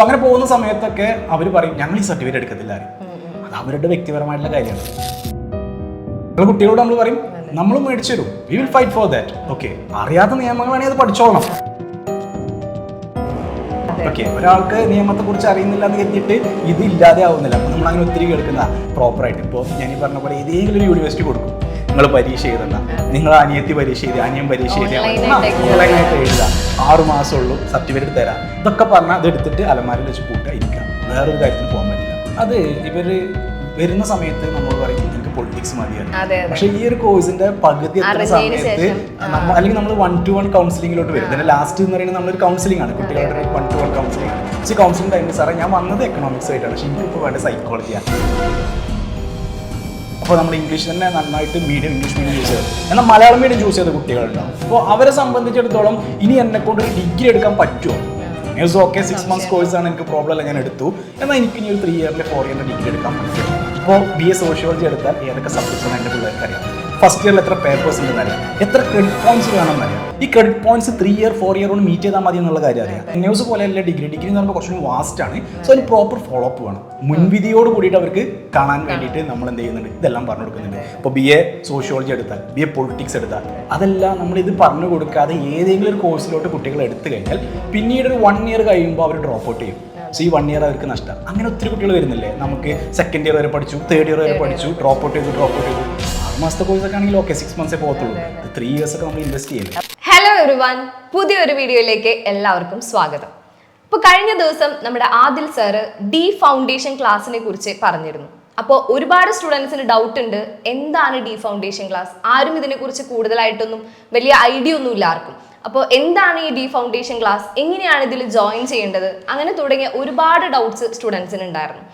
അങ്ങനെ പോകുന്ന സമയത്തൊക്കെ അവർ പറയും ഞങ്ങൾ ഈ സർട്ടിഫിക്കറ്റ് എടുക്കത്തില്ല ആരും." അത് അവരുടെ വ്യക്തിപരമായിട്ടുള്ള കാര്യമാണ്. നമ്മൾ കുട്ടികളോട് നമ്മൾ പറയും നമ്മൾ മേടിച്ചു തരും. We will fight for that okay അറിയാത്ത നിയമങ്ങളാണെങ്കിൽ അത് പഠിച്ചോളണം. ഓക്കെ ഒരാൾക്ക് നിയമത്തെ കുറിച്ച് അറിയുന്നില്ല എന്ന് കരുതിയിട്ട് ഇത് ഇല്ലാതെ ആവുന്നില്ല. നമ്മൾ അങ്ങനെ ഒത്തിരി കേൾക്കുന്ന പ്രോപ്പറായിട്ട് ഇപ്പോൾ ഞാൻ ഈ പറഞ്ഞ പോലെ ഏതെങ്കിലും ഒരു യൂണിവേഴ്സിറ്റി കൊടുക്കും. നിങ്ങൾ പരീക്ഷ എഴുതണ്ട. നിങ്ങൾ അനിയത്തി പരീക്ഷ എഴുതി അനിയൻ പരീക്ഷ എഴുതി. Online ആയിട്ട് exam ഓൺലൈനായിട്ട് എഴുതുക. ആറു മാസമുള്ളൂ സർട്ടിഫിക്കറ്റ് തരാം. ഇതൊക്കെ പറഞ്ഞാൽ അതെടുത്തിട്ട് അലമാരിൽ വെച്ച് കൂട്ടുക ഇരിക്കുക. വേറൊരു കാര്യത്തിന് പോകാൻ പറ്റില്ല. അത് ഇവർ വരുന്ന സമയത്ത് നമ്മൾ പറയും എനിക്ക് പൊളിറ്റിക്സ് മതിയാണ് പക്ഷേ ഈ ഒരു കോഴ്സിന്റെ പകുതി എത്ര സമയത്ത് അല്ലെങ്കിൽ നമ്മൾ വൺ ടു വൺ കൗൺസിലിംഗിലോട്ട് വരും. ഇതിന്റെ ലാസ്റ്റ് എന്ന് പറയുന്നത് നമ്മളൊരു കൗൺസിലിംഗ് ആണ്. കുട്ടികളുടെ വൺ ടു വൺ കൗൺസിലിംഗ് ആണ്. പക്ഷേ കൗൺസിലിംഗ് ടൈമിൽ സാറേ ഞാൻ വന്നത് എക്കണോമിക്സ് ആയിട്ടാണ്. പക്ഷേ എനിക്കിപ്പോൾ വേണ്ട സൈക്കോളജിയാണ് അപ്പോൾ നമ്മൾ ഇംഗ്ലീഷ് തന്നെ നന്നായിട്ട് മീഡിയം ഇംഗ്ലീഷ് മീഡിയം യൂസ് ചെയ്തത് എന്നാൽ മലയാളം മീഡിയം ചൂസ് ചെയ്ത കുട്ടികളുണ്ടാവും അപ്പോൾ അവരെ സംബന്ധിച്ചിടത്തോളം ഇനി എന്നെ കൊണ്ട് ഒരു ഡിഗ്രി എടുക്കാൻ പറ്റുമോ? ന്യൂസ് ഓക്കെ സിക്സ് മന്ത്സ് ആണ് എനിക്ക് പ്രോബ്ലം അല്ല ഞാൻ എടുത്തു. എന്നാൽ എനിക്ക് ഇനി ഒരു ത്രീ ഇയറിൽ ഫോർ ഇയറിൽ ഡിഗ്രി എടുക്കാൻ പറ്റും അപ്പോൾ ബി എ സോഷ്യോളജി എടുത്താൽ ഏതൊക്കെ സബ്ജക്ട്സ് ആണ് എന്റെ പിള്ളേർക്ക് അറിയാം ഫസ്റ്റ് ഇയറിൽ എത്ര പേപ്പേഴ്സ് ഉണ്ടെന്ന് അറിയാം എത്ര ക്രെഡിറ്റ് പോയിന്റ്സ് വേണമെന്ന് അറിയാം. ഈ credit points three year four year കൊണ്ട് മീറ്റ് ചെയ്താൽ മതി എന്നുള്ള കാര്യം അറിയാം. ന്യൂസ് പോലെയല്ല ഡിഗ്രി ഡിഗ്രി എന്ന് പറയുമ്പോൾ കുറച്ചും വാസ്റ്റ് ആണ്. സോ അതിന് പ്രോപ്പർ ഫോളോ അപ്പ് വേണം. മുൻവിധിയോട് കൂടിയിട്ട് അവർക്ക് കാണാൻ വേണ്ടിയിട്ട് നമ്മൾ എന്ത് ചെയ്യുന്നുണ്ട്? ഇതെല്ലാം പറഞ്ഞു കൊടുക്കുന്നുണ്ട്. ഇപ്പോൾ ബി എ സോഷ്യോളജി എടുത്താൽ ബി എ പൊളിറ്റിക്സ് എടുത്താൽ അതെല്ലാം നമ്മൾ ഇത് പറഞ്ഞു കൊടുക്കാതെ ഏതെങ്കിലും ഒരു കോഴ്സിലോട്ട് കുട്ടികൾ എടുത്തു കഴിഞ്ഞാൽ പിന്നീട് ഒരു വൺ ഇയർ കഴിയുമ്പോൾ അവർ ഡ്രോപ്പ് ഔട്ട് ചെയ്യും. സോ ഈ വൺ ഇയർ അവർക്ക് നഷ്ടം. അങ്ങനെ ഒത്തിരി കുട്ടികൾ വരുന്നില്ലേ? നമുക്ക് സെക്കൻഡ് ഇയർ വരെ പഠിച്ചു തേർഡ് ഇയർ വരെ പഠിച്ചു ഡ്രോപ്പ് ഔട്ട് ചെയ്തു ഡ്രോപ്പ് ഔട്ട് ചെയ്തു. മാസത്തെ കോഴ്സ് ഒക്കെ ആണെങ്കിൽ ഓക്കെ സിക്സ് മന്ത്സേ പോകത്തുള്ളൂ ത്രീ ഇയേഴ്സ് ഒക്കെ നമ്മൾ ഇൻവെസ്റ്റ് ചെയ്യുന്നത് ഹലോ എവറിവൺ പുതിയൊരു വീഡിയോയിലേക്ക് എല്ലാവർക്കും സ്വാഗതം. ഇപ്പോൾ കഴിഞ്ഞ ദിവസം നമ്മുടെ ആദിൽ സാറ് ഡി ഫൗണ്ടേഷൻ ക്ലാസ്സിനെ കുറിച്ച് പറഞ്ഞിരുന്നു. അപ്പോൾ ഒരുപാട് സ്റ്റുഡൻസിന് ഡൗട്ട് ഉണ്ട് എന്താണ് ഡി ഫൗണ്ടേഷൻ ക്ലാസ് ആരും ഇതിനെക്കുറിച്ച് കൂടുതലായിട്ടൊന്നും വലിയ ഐഡിയ ഒന്നും ഇല്ല ആർക്കും. അപ്പോൾ എന്താണ് ഈ ഡി ഫൗണ്ടേഷൻ ക്ലാസ് എങ്ങനെയാണ് ഇതിൽ ജോയിൻ ചെയ്യേണ്ടത്? അങ്ങനെ തുടങ്ങിയ ഒരുപാട് ഡൗട്ട്സ് സ്റ്റുഡൻസിന് ഉണ്ടായിരുന്നു.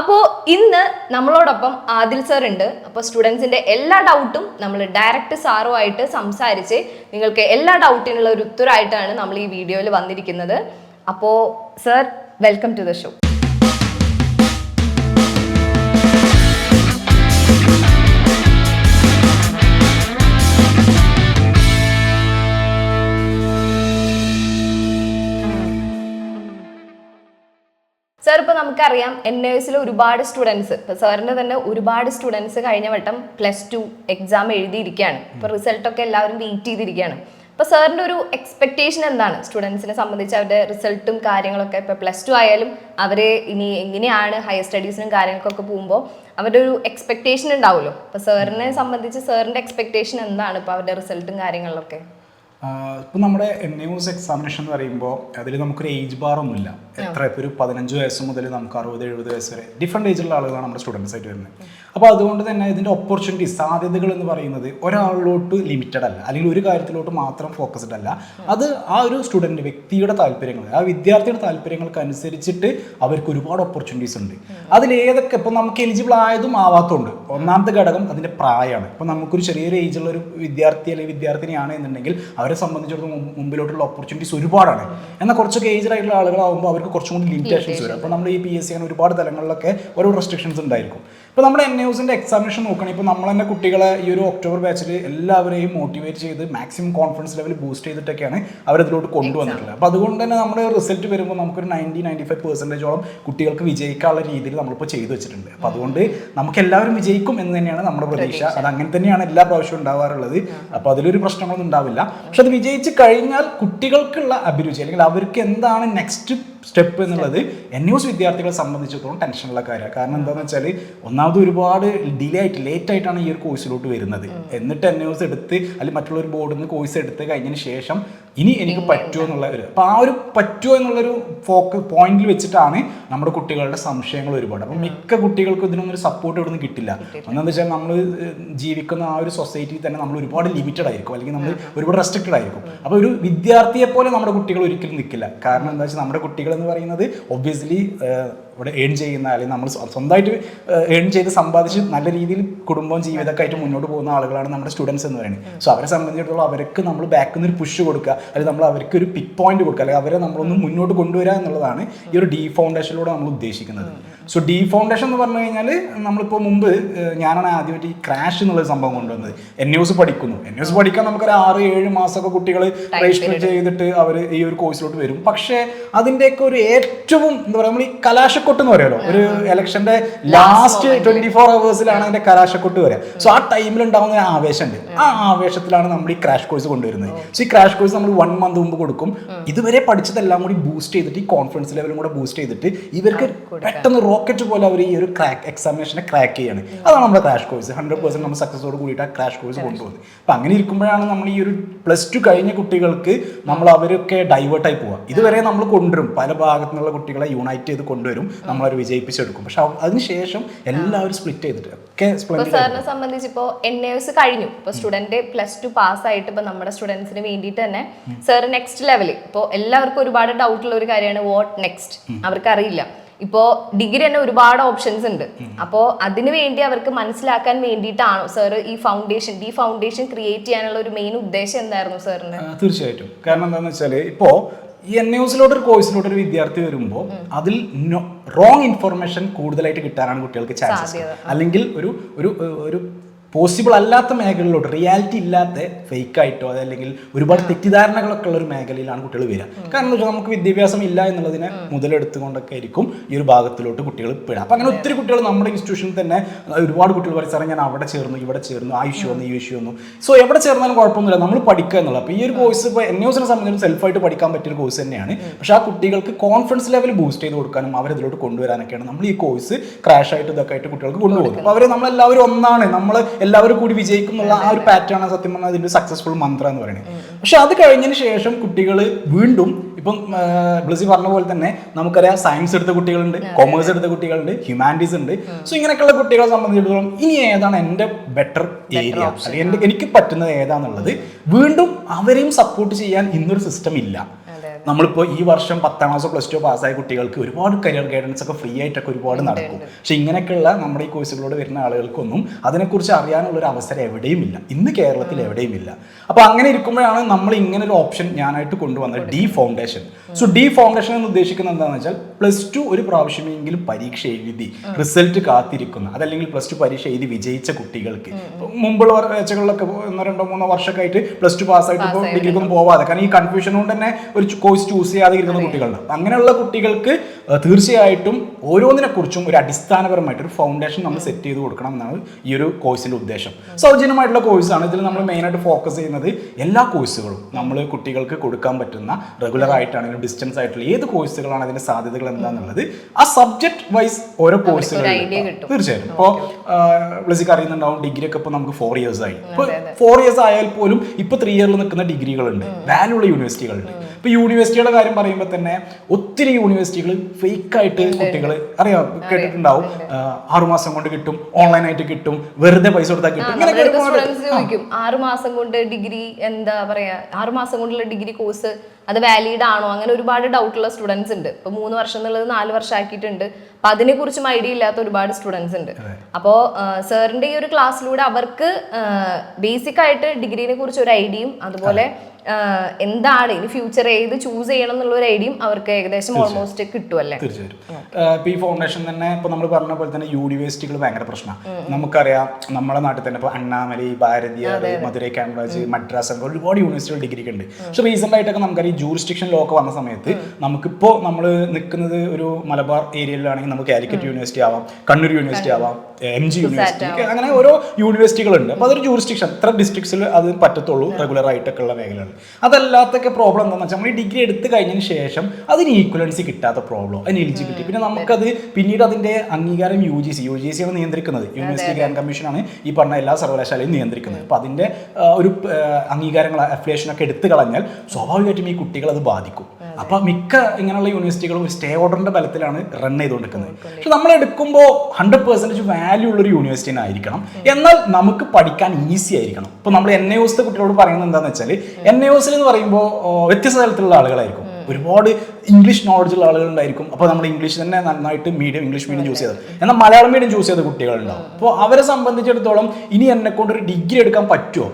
അപ്പോൾ ഇന്ന് നമ്മളോടൊപ്പം ആദിൽ സർ ഉണ്ട്. അപ്പോൾ സ്റ്റുഡൻസിന്റെ എല്ലാ ഡൗട്ടും നമ്മൾ ഡയറക്റ്റ് സാറുമായിട്ട് സംസാരിച്ച് നിങ്ങൾക്ക് എല്ലാ ഡൗട്ടിനുള്ള ഒരു ഉത്തരമായിട്ടാണ് നമ്മൾ ഈ വീഡിയോയിൽ വന്നിരിക്കുന്നത്. അപ്പോൾ sir welcome to the show നമുക്കറിയാം എൻ എസിൽ ഒരുപാട് സ്റ്റുഡൻസ് ഇപ്പൊ സാറിന്റെ തന്നെ ഒരുപാട് സ്റ്റുഡൻസ് കഴിഞ്ഞ വട്ടം പ്ലസ് ടു എക്സാം എഴുതിയിരിക്കുകയാണ്. ഇപ്പൊ റിസൾട്ട് ഒക്കെ എല്ലാവരും വെയിറ്റ് ചെയ്തിരിക്കുകയാണ്. അപ്പൊ സാറിന്റെ ഒരു എക്സ്പെക്ടേഷൻ എന്താണ്? സ്റ്റുഡൻസിനെ സംബന്ധിച്ച് അവരുടെ റിസൾട്ടും കാര്യങ്ങളൊക്കെ ഇപ്പൊ പ്ലസ് ടു ആയാലും അവർ ഇനി എങ്ങനെയാണ് ഹയർ സ്റ്റഡീസിനും കാര്യങ്ങൾക്കൊക്കെ പോകുമ്പോൾ അവരുടെ ഒരു എക്സ്പെക്ടേഷൻ ഉണ്ടാവുമല്ലോ? അപ്പൊ സാറിനെ സംബന്ധിച്ച് സാറിന്റെ എക്സ്പെക്ടേഷൻ എന്താണ് ഇപ്പൊ അവരുടെ റിസൾട്ടും കാര്യങ്ങളിലൊക്കെ ഇപ്പം നമ്മുടെ എൻ മ്യൂസ് എക്സാമിനേഷൻ എന്ന് പറയുമ്പോൾ അതിൽ നമുക്കൊരു ഏജ് ബാർ ഒന്നുമില്ല. എത്ര ഇപ്പോൾ ഒരു പതിനഞ്ച് വയസ്സ് മുതൽ നമുക്ക് അറുപത് എഴുപത് വയസ്സ് വരെ ഡിഫറെന്റ് ഏജിലുള്ള ആളുകളാണ് നമ്മുടെ സ്റ്റുഡൻസ് ആയിട്ട് വരുന്നത്. അപ്പോൾ അതുകൊണ്ട് തന്നെ ഇതിന്റെ ഓപ്പർച്യൂണിറ്റി സാധ്യതകൾ എന്ന് പറയുന്നത് ഒരാളിലോട്ട് ലിമിറ്റഡ് അല്ല. അല്ലെങ്കിൽ ഒരു കാര്യത്തിലോട്ട് മാത്രം ഫോക്കസ്ഡ് അല്ല. അത് ആ ഒരു സ്റ്റുഡന്റ് വ്യക്തിയുടെ താല്പര്യങ്ങൾ ആ വിദ്യാർത്ഥിയുടെ താല്പര്യങ്ങൾക്ക് അനുസരിച്ചിട്ട് അവർക്ക് ഒരുപാട് ഓപ്പർച്യൂണിറ്റീസ് ഉണ്ട്. അതിലേതൊക്കെ ഇപ്പം നമുക്ക് എലിജിബിൾ ആയതും ആവാത്തതുണ്ട് ഒന്നാമത്തെ ഘടകം അതിന്റെ പ്രായമാണ്. ഇപ്പം നമുക്കൊരു ചെറിയൊരു ഏജുള്ള ഒരു വിദ്യാർത്ഥി അല്ലെങ്കിൽ വിദ്യാർത്ഥിനിയാണ് എന്നുണ്ടെങ്കിൽ അവരെ സംബന്ധിച്ചിടത്തോളം മുമ്പ് മുമ്പിലോട്ടുള്ള ഓപ്പർച്യൂണിറ്റീസ് ഒരുപാടാണ്. എന്നാൽ കുറച്ചൊക്കെ ഏജ്ഡ് ആയിട്ടുള്ള ആളുകളാകുമ്പോൾ അവർക്ക് കുറച്ചും കൂടി ലിമിറ്റേഷൻസ് വരും. അപ്പോൾ നമ്മൾ ഈ പി എസ് സി അങ്ങനെ ഒരുപാട് തലങ്ങളിലൊക്കെ ഓരോ റെസ്ട്രിക്ഷൻസ് ഉണ്ടായിരിക്കും. ഇപ്പോൾ നമ്മുടെ എൻ ന്യൂസിന്റെ എക്സാമിനേഷൻ നോക്കുകയാണെങ്കിൽ ഇപ്പോൾ നമ്മൾ തന്നെ കുട്ടികളെ ഈ ഒരു ഒക്ടോബർ ബാച്ചിൽ എല്ലാവരെയും മോട്ടിവേറ്റ് ചെയ്ത് മാക്സിമം കോൺഫിഡൻസ് ലെവൽ ബൂസ്റ്റ് ചെയ്തിട്ടൊക്കെയാണ് അവരതിലോട്ട് കൊണ്ടുവന്നിട്ടുള്ളത്. അപ്പോൾ അതുകൊണ്ട് തന്നെ നമ്മുടെ റിസൾട്ട് വരുമ്പോൾ നമുക്കൊരു നയന്റി നയന്റി ഫൈവ് പെർസെന്റേജോളം കുട്ടികൾക്ക് വിജയിക്കാനുള്ള രീതിയിൽ നമ്മളിപ്പോൾ ചെയ്തു വെച്ചിട്ടുണ്ട്. അപ്പോൾ അതുകൊണ്ട് നമുക്ക് എല്ലാവരും വിജയിക്കും എന്ന് തന്നെയാണ് നമ്മുടെ പ്രതീക്ഷ. അത് അങ്ങനെ തന്നെയാണ് എല്ലാ പ്രാവശ്യവും ഉണ്ടാവാറുള്ളത്. അപ്പോൾ അതിലൊരു പ്രശ്നങ്ങളൊന്നും ഉണ്ടാവില്ല. പക്ഷെ അത് വിജയിച്ച് കഴിഞ്ഞാൽ കുട്ടികൾക്കുള്ള അഭിരുചി അല്ലെങ്കിൽ അവർക്ക് എന്താണ് നെക്സ്റ്റ് സ്റ്റെപ്പ് എന്നുള്ളത് എൻ ന്യൂസ് വിദ്യാർത്ഥികളെ സംബന്ധിച്ചിടത്തോളം ടെൻഷനുള്ള കാര്യമാണ്. കാരണം എന്താണെന്ന് വെച്ചാൽ ഒന്നാമത് ഒരുപാട് ഡിലേ ആയിട്ട് ലേറ്റ് ആയിട്ടാണ് ഈ ഒരു കോഴ്സിലോട്ട് വരുന്നത്. എന്നിട്ട് എൻ ന്യൂസ് എടുത്ത് അല്ലെങ്കിൽ മറ്റുള്ള ഒരു ബോർഡിൽ നിന്ന് കോഴ്സ് എടുത്ത് കഴിഞ്ഞതിന് ശേഷം ഇനി എനിക്ക് പറ്റുമോ എന്നുള്ള ഒരു അപ്പോൾ ആ ഒരു പറ്റുമോ എന്നുള്ളൊരു ഫോക്കസ് പോയിന്റിൽ വെച്ചിട്ടാണ് നമ്മുടെ കുട്ടികളുടെ സംശയങ്ങൾ ഒരുപാട്. അപ്പം മിക്ക കുട്ടികൾക്കും ഇതിനൊന്നും ഒരു സപ്പോർട്ട് ഇവിടെ നിന്ന് കിട്ടില്ല ഒന്നെന്ന് വെച്ചാൽ നമ്മൾ ജീവിക്കുന്ന ആ ഒരു സൊസൈറ്റിയിൽ തന്നെ നമ്മൾ ഒരുപാട് ലിമിറ്റഡ് ആയിരിക്കും. അല്ലെങ്കിൽ നമ്മൾ ഒരുപാട് റെസ്ട്രിക്റ്റഡ് ആയിരിക്കും. അപ്പോൾ ഒരു വിദ്യാർത്ഥിയെ പോലെ നമ്മുടെ കുട്ടികൾ ഒരിക്കലും നിൽക്കില്ല. കാരണം എന്താ വെച്ചാൽ നമ്മുടെ കുട്ടികൾ എന്ന് പറയുന്നത് ഒബ്വിയസ്ലി ഇവിടെ ഏൺ ചെയ്യുന്ന അല്ലെങ്കിൽ നമ്മൾ സ്വന്തമായിട്ട് ഏൺ ചെയ്ത് സമ്പാദിച്ച് നല്ല രീതിയിൽ കുടുംബവും ജീവിതമൊക്കെ ആയിട്ട് മുന്നോട്ട് പോകുന്ന ആളുകളാണ് നമ്മുടെ സ്റ്റുഡൻസ് എന്ന് പറയുന്നത്. സോ അവരെ സംബന്ധിച്ചിടത്തോളം അവർക്ക് നമ്മൾ ബാക്കിൽ നിന്ന് ഒരു പുഷ് കൊടുക്കുക അല്ലെങ്കിൽ നമ്മൾ അവർക്ക് ഒരു പിക്ക് പോയിന്റ് കൊടുക്കുക അല്ലെങ്കിൽ അവരെ നമ്മളൊന്ന് മുന്നോട്ട് കൊണ്ടുവരിക എന്നുള്ളതാണ് ഈ ഒരു ഡി ഫൗണ്ടേഷനിലൂടെ നമ്മൾ ഉദ്ദേശിക്കുന്നത്. സോ ഡി ഫൗണ്ടേഷൻ എന്ന് പറഞ്ഞു കഴിഞ്ഞാൽ നമ്മളിപ്പോൾ മുമ്പ് ഞാനാണ് ആദ്യമായിട്ട് ഈ ക്രാഷ് എന്നുള്ള സംഭവം കൊണ്ടുവന്നത്. എൻ ന്യൂസ് പഠിക്കുന്നു. എൻ ന്യൂസ് പഠിക്കാൻ നമുക്കൊരു ആറ് ഏഴ് മാസമൊക്കെ കുട്ടികൾ രജിസ്റ്റർ ചെയ്തിട്ട് അവർ ഈ ഒരു കോഴ്സിലോട്ട് വരും. പക്ഷേ അതിന്റെയൊക്കെ ഒരു ഏറ്റവും എന്താ പറയുക നമ്മൾ ഈ കലാശക്കൊട്ട് എന്ന് പറയുമല്ലോ ഒരു ഇലക്ഷന്റെ ലാസ്റ്റ് ട്വന്റി ഫോർ അവേഴ്സിലാണ് അതിന്റെ കലാശക്കൊട്ട് വരിക സോ ആ ടൈമിൽ ഉണ്ടാകുന്ന ആവേശം ആവേശമുണ്ട്. ആ. ആവേശത്തിലാണ് നമ്മൾ ഈ ക്രാഷ് കോഴ്സ് കൊണ്ടുവരുന്നത്. സോ ഈ ക്രാഷ് കോഴ്സ് നമ്മൾ വൺ മന്ത് മുമ്പ് കൊടുക്കും. ഇതുവരെ പഠിച്ചതെല്ലാം കൂടി ബൂസ്റ്റ് ചെയ്തിട്ട് ഈ കോൺഫിഡൻസ് ലെവലും കൂടെ ബൂസ്റ്റ് ചെയ്തിട്ട് ഇവർക്ക് പെട്ടെന്ന് റോക്കറ്റ് പോലെ അവർ ഈ ഒരു ക്രാക്ക് എക്സാമിനേഷനെ ക്രാക്ക് ചെയ്യാണ്. അതാണ് നമ്മുടെ ക്രാഷ് കോഴ്സ് ഹൺഡ്രഡ് പെർസെന്റ് നമ്മൾ സക്സസോട് കൂടിയിട്ട് ആ ക്രാഷ് കോഴ്സ് കൊണ്ടുപോകുന്നത്. അപ്പം അങ്ങനെ ഇരിക്കുമ്പോഴാണ് നമ്മൾ ഈ ഒരു പ്ലസ് ടു കഴിഞ്ഞ കുട്ടികൾക്ക് നമ്മൾ അവരൊക്കെ ഡൈവേർട്ടായി പോവുക. ഇതുവരെ നമ്മൾ കൊണ്ടുവരും. പല ഭാഗത്തു നിന്നുള്ള കുട്ടികളെ യുണൈറ്റ് ചെയ്ത് കൊണ്ടുവരും. നമ്മളവർ വിജയിപ്പിച്ചെടുക്കും. പക്ഷെ അതിനുശേഷം എല്ലാവരും സ്പ്ലിറ്റ് ചെയ്തിട്ട്. ഒക്കെ ഇപ്പൊ സാറിനെ സംബന്ധിച്ച് ഇപ്പോ എൻ എസ് കഴിഞ്ഞു. ഇപ്പൊ സ്റ്റുഡന്റ് പ്ലസ് ടു പാസ് ആയിട്ട് ഇപ്പൊ നമ്മുടെ സ്റ്റുഡൻസിന് വേണ്ടിയിട്ട് തന്നെ സാർ നെക്സ്റ്റ് ലെവൽ ഇപ്പോൾ എല്ലാവർക്കും ഒരുപാട് ഡൗട്ട് ഉള്ള ഒരു കാര്യമാണ് വാട്ട് നെക്സ്റ്റ് അവർക്ക് അറിയില്ല ഇപ്പോ ഡിഗ്രി തന്നെ ഒരുപാട് ഓപ്ഷൻസ് ഉണ്ട്. അപ്പോ അതിനു വേണ്ടി അവർക്ക് മനസ്സിലാക്കാൻ വേണ്ടിയിട്ടാണോ സാർ ഈ ഫൗണ്ടേഷൻ ഡി ഫൗണ്ടേഷൻ ക്രിയേറ്റ് ചെയ്യാനുള്ള ഒരു മെയിൻ ഉദ്ദേശം എന്തായിരുന്നു സാറിന്? തീർച്ചയായിട്ടും. കാരണം എന്താണെന്ന് വെച്ചാൽ ഇപ്പോൾ ഈ എൻ ന്യൂസിലോട്ട് ഒരു കോഴ്സിലോട്ട് ഒരു വിദ്യാർത്ഥി വരുമ്പോൾ അതിൽ റോങ് ഇൻഫർമേഷൻ കൂടുതലായിട്ട് കിട്ടാനാണ് കുട്ടികൾക്ക് ചാൻസ് അല്ലെങ്കിൽ ഒരു ഒരു ഒരു പോസിബിൾ അല്ലാത്ത മേഖലയിലോട്ട് റിയാലിറ്റി ഇല്ലാത്ത ഫേക്ക് ആയിട്ടോ അതല്ലെങ്കിൽ ഒരുപാട് തെറ്റിദ്ധാരണകളൊക്കെ ഉള്ള ഒരു മേഖലയിലാണ് കുട്ടികൾ വരിക. കാരണം എന്ന് വെച്ചാൽ നമുക്ക് വിദ്യാഭ്യാസം ഇല്ല എന്നുള്ളതിനെ മുതലെടുത്തുകൊണ്ടൊക്കെ ആയിരിക്കും ഈ ഒരു ഭാഗത്തിലോട്ട് കുട്ടികൾ പെടുക. അപ്പം അങ്ങനെ ഒത്തിരി കുട്ടികൾ നമ്മുടെ ഇൻസ്റ്റിറ്റ്യൂഷനിൽ തന്നെ ഒരുപാട് കുട്ടികൾ പറയും സാറേ ഞാൻ അവിടെ ചേർന്നു ഇവിടെ ചേർന്നു ആ ഇഷ്യൂ വന്നു ഈ ഇഷ്യൂ വന്നു. സോ എവിടെ ചേർന്നാലും കുഴപ്പമൊന്നുമില്ല. നമ്മൾ പഠിക്കുക എന്നുള്ളത് അപ്പോൾ ഈ ഒരു കോഴ്സ് ഇപ്പോൾ എൻ ന്യൂസിനെ സംബന്ധിച്ച് സെൽഫായിട്ട് പഠിക്കാൻ പറ്റിയ ഒരു കോഴ്സ് തന്നെയാണ് പക്ഷേ ആ കുട്ടികൾക്ക് കോൺഫിഡൻസ് ലെവൽ ബൂസ്റ്റ് ചെയ്ത് കൊടുക്കാനും അവരിതിലോട്ട് കൊണ്ടുവരാനൊക്കെയാണ് നമ്മൾ ഈ കോഴ്സ് ക്രാഷ് ആയിട്ട് ഇതൊക്കെ ആയിട്ട് കുട്ടികൾക്ക് കൊണ്ടുപോകുന്നത്. അപ്പോൾ അവർ നമ്മളെല്ലാവരും ഒന്നാണ്. നമ്മൾ എല്ലാവരും കൂടി വിജയിക്കും എന്നുള്ള ആ ഒരു പാറ്റേൺ ആണ് സത്യം പറഞ്ഞാൽ അതിന്റെ സക്സസ്ഫുൾ മന്ത്രം എന്ന് പറയുന്നത്. പക്ഷെ അത് കഴിഞ്ഞതിന് ശേഷം കുട്ടികൾ വീണ്ടും ഇപ്പം ബ്ലസി പറഞ്ഞ പോലെ തന്നെ നമുക്കറിയാം സയൻസ് എടുത്ത കുട്ടികളുണ്ട് കൊമേഴ്സ് എടുത്ത കുട്ടികളുണ്ട് ഹ്യൂമാനിറ്റീസ് ഉണ്ട്. സോ ഇങ്ങനെയൊക്കെയുള്ള കുട്ടികളെ സംബന്ധിച്ചിടത്തോളം ഇനി ഏതാണ് എന്റെ ബെറ്റർ ഏരിയ അല്ലെങ്കിൽ എനിക്ക് പറ്റുന്നത് ഏതാന്നുള്ളത് വീണ്ടും അവരെയും സപ്പോർട്ട് ചെയ്യാൻ ഇന്നൊരു സിസ്റ്റം ഇല്ല. നമ്മളിപ്പോൾ ഈ വർഷം പത്താം ക്ലാസ് പ്ലസ് ടു പാസ്സായ കുട്ടികൾക്ക് ഒരുപാട് കരിയർ ഗൈഡൻസ് ഒക്കെ ഫ്രീ ആയിട്ടൊക്കെ ഒരുപാട് നടക്കും. പക്ഷെ ഇങ്ങനെയൊക്കെയുള്ള നമ്മുടെ ഈ കോഴ്സുകളോട് വരുന്ന ആളുകൾക്കൊന്നും അതിനെക്കുറിച്ച് അറിയാനുള്ള ഒരു അവസരം എവിടെയും ഇല്ല ഇന്ന് കേരളത്തിൽ എവിടെയും ഇല്ല അപ്പോൾ അങ്ങനെ ഇരിക്കുമ്പോഴാണ് നമ്മൾ ഇങ്ങനെ ഒരു ഓപ്ഷൻ ഞാനായിട്ട് കൊണ്ടുവന്നത് the foundation so the foundation എന്ന് ഉദ്ദേശിക്കുന്നത് എന്താണെന്ന് വെച്ചാൽ പ്ലസ് ടു ഒരു പ്രാവശ്യമെങ്കിലും പരീക്ഷ എഴുതി റിസൾട്ട് കാത്തിരിക്കുന്ന അതല്ലെങ്കിൽ പ്ലസ് ടു പരീക്ഷ എഴുതി വിജയിച്ച കുട്ടികൾക്ക്. മുമ്പുള്ള വർഷങ്ങളിലൊക്കെ ഒന്നോ രണ്ടോ മൂന്നോ വർഷമൊക്കെ ആയിട്ട് പ്ലസ് ടു പാസ്സായിട്ട് ഇപ്പോൾ ഡിഗ്രിക്കൊന്നും പോവാതെ. കാരണം ഈ കൺഫ്യൂഷൻ കൊണ്ട് തന്നെ ഒരു കോഴ്സ് ചൂസ് ചെയ്യാതെ ഇരിക്കുന്ന കുട്ടികളുണ്ട്. അങ്ങനെയുള്ള കുട്ടികൾക്ക് തീർച്ചയായിട്ടും ഓരോന്നിനെ കുറിച്ചും ഒരു അടിസ്ഥാനപരമായിട്ട് ഒരു ഫൗണ്ടേഷൻ നമ്മൾ സെറ്റ് ചെയ്ത് കൊടുക്കണം എന്നാണ് ഈ ഒരു കോഴ്സിന്റെ ഉദ്ദേശം. സൗജന്യമായിട്ടുള്ള കോഴ്സാണ് ഇതിൽ നമ്മൾ മെയിനായിട്ട് ഫോക്കസ് ചെയ്യുന്നത് എല്ലാ കോഴ്സുകളും നമ്മൾ കുട്ടികൾക്ക് കൊടുക്കാൻ പറ്റുന്ന റെഗുലർ ആയിട്ടാണെങ്കിലും ഡിസ്റ്റൻസ് ആയിട്ടുള്ള ഏത് കോഴ്സുകളാണ് അതിന്റെ സാധ്യതകൾ എന്താണെന്നുള്ളത് ആ സബ്ജക്ട് വൈസ് ഓരോ കോഴ്സുകൾ തീർച്ചയായിട്ടും. ഇപ്പോൾ ബ്ലസിക്ക് അറിയുന്നുണ്ടാവും ഡിഗ്രി ഒക്കെ ഇപ്പോൾ നമുക്ക് ഫോർ ഇയേഴ്സ് ആയി. ഇപ്പോൾ ഫോർ ഇയേഴ്സ് ആയാൽ പോലും ഇപ്പോൾ ത്രീ ഇയറിൽ നിൽക്കുന്ന ഡിഗ്രികളുണ്ട് വാല്യൂ ഉള്ള യൂണിവേഴ്സിറ്റികളുണ്ട് ഇപ്പോൾ യൂണിവേഴ്സിറ്റിയുടെ കാര്യം പറയുമ്പോൾ തന്നെ ഒത്തിരി യൂണിവേഴ്സിറ്റികൾ ഫേക്ക് ആയിട്ട് കുട്ടികൾ അറിയാം? കേട്ടിട്ടുണ്ടാവും. ആറുമാസം കൊണ്ട് കിട്ടും ഓൺലൈനായിട്ട് കിട്ടും വെറുതെ പൈസ കൊടുത്താൽ കിട്ടും. ആറുമാസം ഒരുപാട് ആറ് മാസം കൊണ്ട് ഡിഗ്രി എന്താ പറയാ? ആറുമാസം കൊണ്ടുള്ള ഡിഗ്രി കോഴ്സ് അത് വാലിഡ് ആണോ? അങ്ങനെ ഒരുപാട് ഡൗട്ട് ഉള്ള സ്റ്റുഡൻസ് ഉണ്ട്. ഇപ്പൊ മൂന്ന് വർഷം എന്നുള്ളത് നാല് വർഷം ആക്കിയിട്ടുണ്ട്. അപ്പൊ അതിനെ കുറിച്ചും ഐഡിയ ഇല്ലാത്ത ഒരുപാട് സ്റ്റുഡൻസ് ഉണ്ട്. അപ്പോ സാറിന്റെ ഈ ഒരു ക്ലാസ്സിലൂടെ അവർക്ക് ബേസിക് ആയിട്ട് ഡിഗ്രീനെ കുറിച്ച് ഒരു ഐഡിയയും അതുപോലെ എന്താണ് ഇനി ഫ്യൂച്ചർ ഏത് ചൂസ് ചെയ്യണം എന്നുള്ള ഒരു ഐഡിയയും അവർക്ക് ഏകദേശം ഓൾമോസ്റ്റ് കിട്ടുമല്ലേ തീർച്ചയായിട്ടും ഈ ഫൗണ്ടേഷൻ തന്നെ ഇപ്പൊ നമ്മൾ പറഞ്ഞ പോലെ തന്നെ യൂണിവേഴ്സിറ്റികൾ ഭയങ്കര പ്രശ്നമാണ് നമുക്കറിയാം നമ്മുടെ നാട്ടിൽ തന്നെ ഇപ്പൊ അണ്ണാമലൈ ഭാരതീയ മധുരൈ കാമ്പ്രാജ് മദ്രാസ് ഒരുപാട് യൂണിവേഴ്സിറ്റികൾ ഡിഗ്രിക്ക് ഉണ്ട്. പക്ഷെ റീസെന്റ് ആയിട്ടൊക്കെ നമുക്കറിയാം ജൂറിസ്ഡിക്ഷൻ ലോ ഒക്കെ വന്ന സമയത്ത് നമുക്കിപ്പോ നമ്മൾ നിൽക്കുന്നത് ഒരു മലബാർ ഏരിയയിലാണെങ്കിൽ നമുക്ക് കാലിക്കറ്റ് യൂണിവേഴ്സിറ്റി ആവാം കണ്ണൂർ യൂണിവേഴ്സിറ്റി ആവാം എം ജി യൂണിവേഴ്സിറ്റി അങ്ങനെ ഓരോ യൂണിവേഴ്സിറ്റികളുണ്ട് അപ്പോൾ അതൊരു ജൂറിസ്ഡിക്ഷൻ എത്ര ഡിസ്ട്രിക്ട്സിൽ അത് പറ്റത്തുള്ളൂ റെഗുലർ ആയിട്ടൊക്കെ ഉള്ള മേഖലകൾ അതല്ലാത്തൊക്കെ പ്രോബ്ലം എന്താണെന്ന് വെച്ചാൽ നമ്മൾ ഈ ഡിഗ്രി എടുത്തു കഴിഞ്ഞതിന് ശേഷം അതിന് ഈക്വലൻസി കിട്ടാത്ത പ്രോബ്ലം അതിന് എലിജിബിലിറ്റി പിന്നെ നമുക്കത് പിന്നീട് അതിന്റെ അംഗീകാരം U G C U G C ആണ് നിയന്ത്രിക്കുന്നത്. യൂണിവേഴ്സിറ്റി ഗ്രാൻഡ് കമ്മീഷനാണ് ഈ പറഞ്ഞ എല്ലാ സർവകലാശാലയും നിയന്ത്രിക്കുന്നത്. അപ്പോൾ അതിന്റെ ഒരു അംഗീകാരങ്ങൾ അഫിലിയേഷൻ ഒക്കെ എടുത്തു കളഞ്ഞാൽ സ്വാഭാവികമായിട്ടും ഈ കുട്ടികൾ അത് ബാധിക്കും. അപ്പൊ മിക്ക ഇങ്ങനെയുള്ള യൂണിവേഴ്സിറ്റികളും സ്റ്റേ ഓർഡറിന്റെ ബലത്തിലാണ് റൺ ചെയ്തുകൊണ്ടിരിക്കുന്നത്. പക്ഷെ നമ്മൾ എടുക്കുമ്പോൾ ഹൺഡ്രഡ് പെർസെന്റേജ് വാല്യൂ ഉള്ള ഒരു യൂണിവേഴ്സിറ്റി ആയിരിക്കണം. എന്നാൽ നമുക്ക് പഠിക്കാൻ ഈസി ആയിരിക്കണം. ഇപ്പൊ നമ്മൾ എൻ എ കുട്ടികളോട് പറയുന്നത് എന്താണെന്ന് വെച്ചാൽ എൻ എ എന്ന് പറയുമ്പോൾ വ്യത്യസ്ത തരത്തിലുള്ള ആളുകളായിരിക്കും. ഒരുപാട് ഇംഗ്ലീഷ് നോളജ് ഉള്ള ആളുകൾ ഉണ്ടായിരിക്കും അപ്പോൾ നമ്മൾ ഇംഗ്ലീഷ് തന്നെ നന്നായിട്ട് മീഡിയം ഇംഗ്ലീഷ് മീഡിയം ചൂസ് ചെയ്തത് എന്നാൽ മലയാളം മീഡിയം ചൂസ് ചെയ്ത കുട്ടികളുണ്ടാവും. അപ്പോൾ അവരെ സംബന്ധിച്ചിടത്തോളം ഇനി എന്നെ കൊണ്ട് ഒരു ഡിഗ്രി എടുക്കാൻ പറ്റുമോ?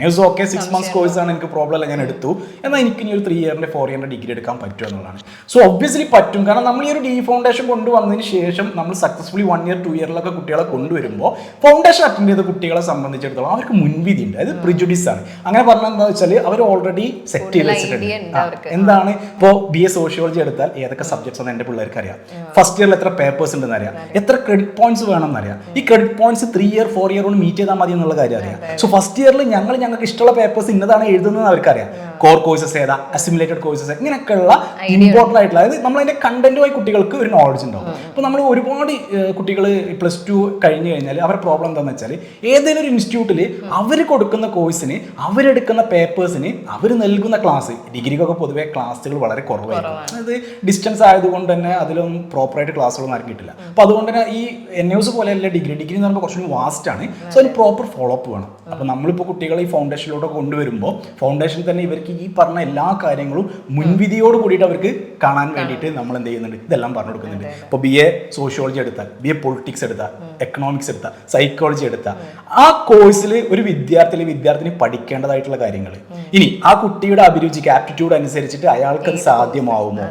News okay six months course ആണ് എനിക്ക് പ്രോബ്ലം അല്ല ഞാൻ എടുത്തു. എന്നാൽ എനിക്ക് ഇനി ഒരു ത്രീ ഇയറിന്റെ ഫോർ ഇയറിന്റെ ഡിഗ്രി എടുക്കാൻ പറ്റും എന്നുള്ളതാണ്. സോ ഒബ്വിയസ്ലി പറ്റും. കാരണം നമ്മൾ ഈ ഒരു ഡി ഫൗണ്ടേഷൻ കൊണ്ടുവന്നതിന് ശേഷം നമ്മൾ സക്സസ്ഫുള്ളി വൺ ഇയർ ടു ഇയറിലൊക്കെ കുട്ടികളെ കൊണ്ടുവരുമ്പോൾ ഫൗണ്ടേഷൻ അറ്റൻഡ് ചെയ്ത കുട്ടികളെ സംബന്ധിച്ചിടത്തോളം അവർക്ക് മുൻവിധി ഉണ്ട്. അതായത് പ്രിജുഡിസ് ആണ്. അങ്ങനെ പറഞ്ഞാൽ എന്താ വെച്ചാൽ അവർ ഓൾറെഡി സെറ്റ് ചെയ്ത് വെച്ചിട്ടുണ്ട്. എന്താണ്? ഇപ്പോൾ ബി എ സോഷ്യോളജി എടുത്താൽ ഏതൊക്കെ സബ്ജക്ട്സ് ആണ് എന്റെ പിള്ളേർക്ക് അറിയാം. ഫസ്റ്റ് ഇയറിൽ എത്ര പേപ്പേഴ്സ് ഉണ്ടെന്ന് അറിയാം. എത്ര ക്രെഡിറ്റ് പോയിന്റ്സ് വേണമെന്ന് അറിയാം. ഈ credit points three year four year കൊണ്ട് മീറ്റ് ചെയ്താൽ മതി എന്നുള്ള കാര്യം അറിയാം. സോ ഫസ്റ്റ് ഇയറിൽ ഞങ്ങൾ ഞങ്ങൾക്ക് ഇഷ്ടമുള്ള പേപ്പേഴ്സ് ഇന്നതാണ് എഴുതുന്നത് അവർക്കറിയാം. കോർ കോഴ്സസ് ഏതാ? അസിമുലേറ്റഡ് കോഴ്സസ് ഇങ്ങനെയൊക്കെയുള്ള ഇമ്പോർട്ടന്റ് ആയിട്ടുള്ള അതായത് നമ്മൾ അതിന്റെ കണ്ടന്റുമായി കുട്ടികൾക്ക് ഒരു നോളജ് ഉണ്ടാവും. അപ്പോൾ നമ്മൾ ഒരുപാട് കുട്ടികൾ പ്ലസ് ടു കഴിഞ്ഞു കഴിഞ്ഞാൽ അവരുടെ പ്രോബ്ലം എന്താണെന്ന് വെച്ചാൽ ഏതെങ്കിലും ഒരു ഇൻസ്റ്റിറ്റ്യൂട്ടിൽ അവർ കൊടുക്കുന്ന കോഴ്സിന് അവരെടുക്കുന്ന പേപ്പേഴ്സിന് അവർ നൽകുന്ന ക്ലാസ് ഡിഗ്രിക്കൊക്കെ പൊതുവെ ക്ലാസ്സുകൾ വളരെ കുറവായിരുന്നു അതായത് ഡിസ്റ്റൻസ് ആയതുകൊണ്ട് തന്നെ അതിലൊന്നും പ്രോപ്പറായിട്ട് ക്ലാസ്സുകളൊന്നും ആരും കിട്ടില്ല. അപ്പോൾ അതുകൊണ്ട് തന്നെ ഈ എൻ എസ് പോലെയല്ല ഡിഗ്രി ഡിഗ്രി എന്ന് പറയുമ്പോൾ കുറച്ചുകൂടി വാസ്റ്റ് ആണ്. സോ അതിന് പ്രോപ്പർ ഫോളോ അപ്പ് വേണം. അപ്പോൾ നമ്മളിപ്പോൾ കുട്ടികളെ ഈ ഫൗണ്ടേഷനിലോട്ട് കൊണ്ടുവരുമ്പോൾ ഫൗണ്ടേഷൻ തന്നെ ഇവർക്ക് ഈ പറഞ്ഞ എല്ലാ കാര്യങ്ങളും മുൻവിധിയോട് കൂടിയിട്ട് അവർക്ക് കാണാൻ വേണ്ടിയിട്ട് നമ്മൾ എന്ത് ചെയ്യുന്നുണ്ട്? ഇതെല്ലാം പറഞ്ഞു കൊടുക്കുന്നുണ്ട്. ഇപ്പോൾ ബി എ സോഷ്യോളജി എടുത്താൽ ബി എ പൊളിറ്റിക്സ് എടുത്താൽ എക്കണോമിക്സ് എടുത്താൽ സൈക്കോളജി എടുത്താൽ ആ കോഴ്സിൽ ഒരു വിദ്യാർത്ഥി വിദ്യാർത്ഥിനി പഠിക്കേണ്ടതായിട്ടുള്ള കാര്യങ്ങൾ ഇനി ആ കുട്ടിയുടെ അഭിരുചിക്ക് ആപ്റ്റിറ്റ്യൂഡ് അനുസരിച്ചിട്ട് അയാൾക്ക് അത് സാധ്യമാവുമോ?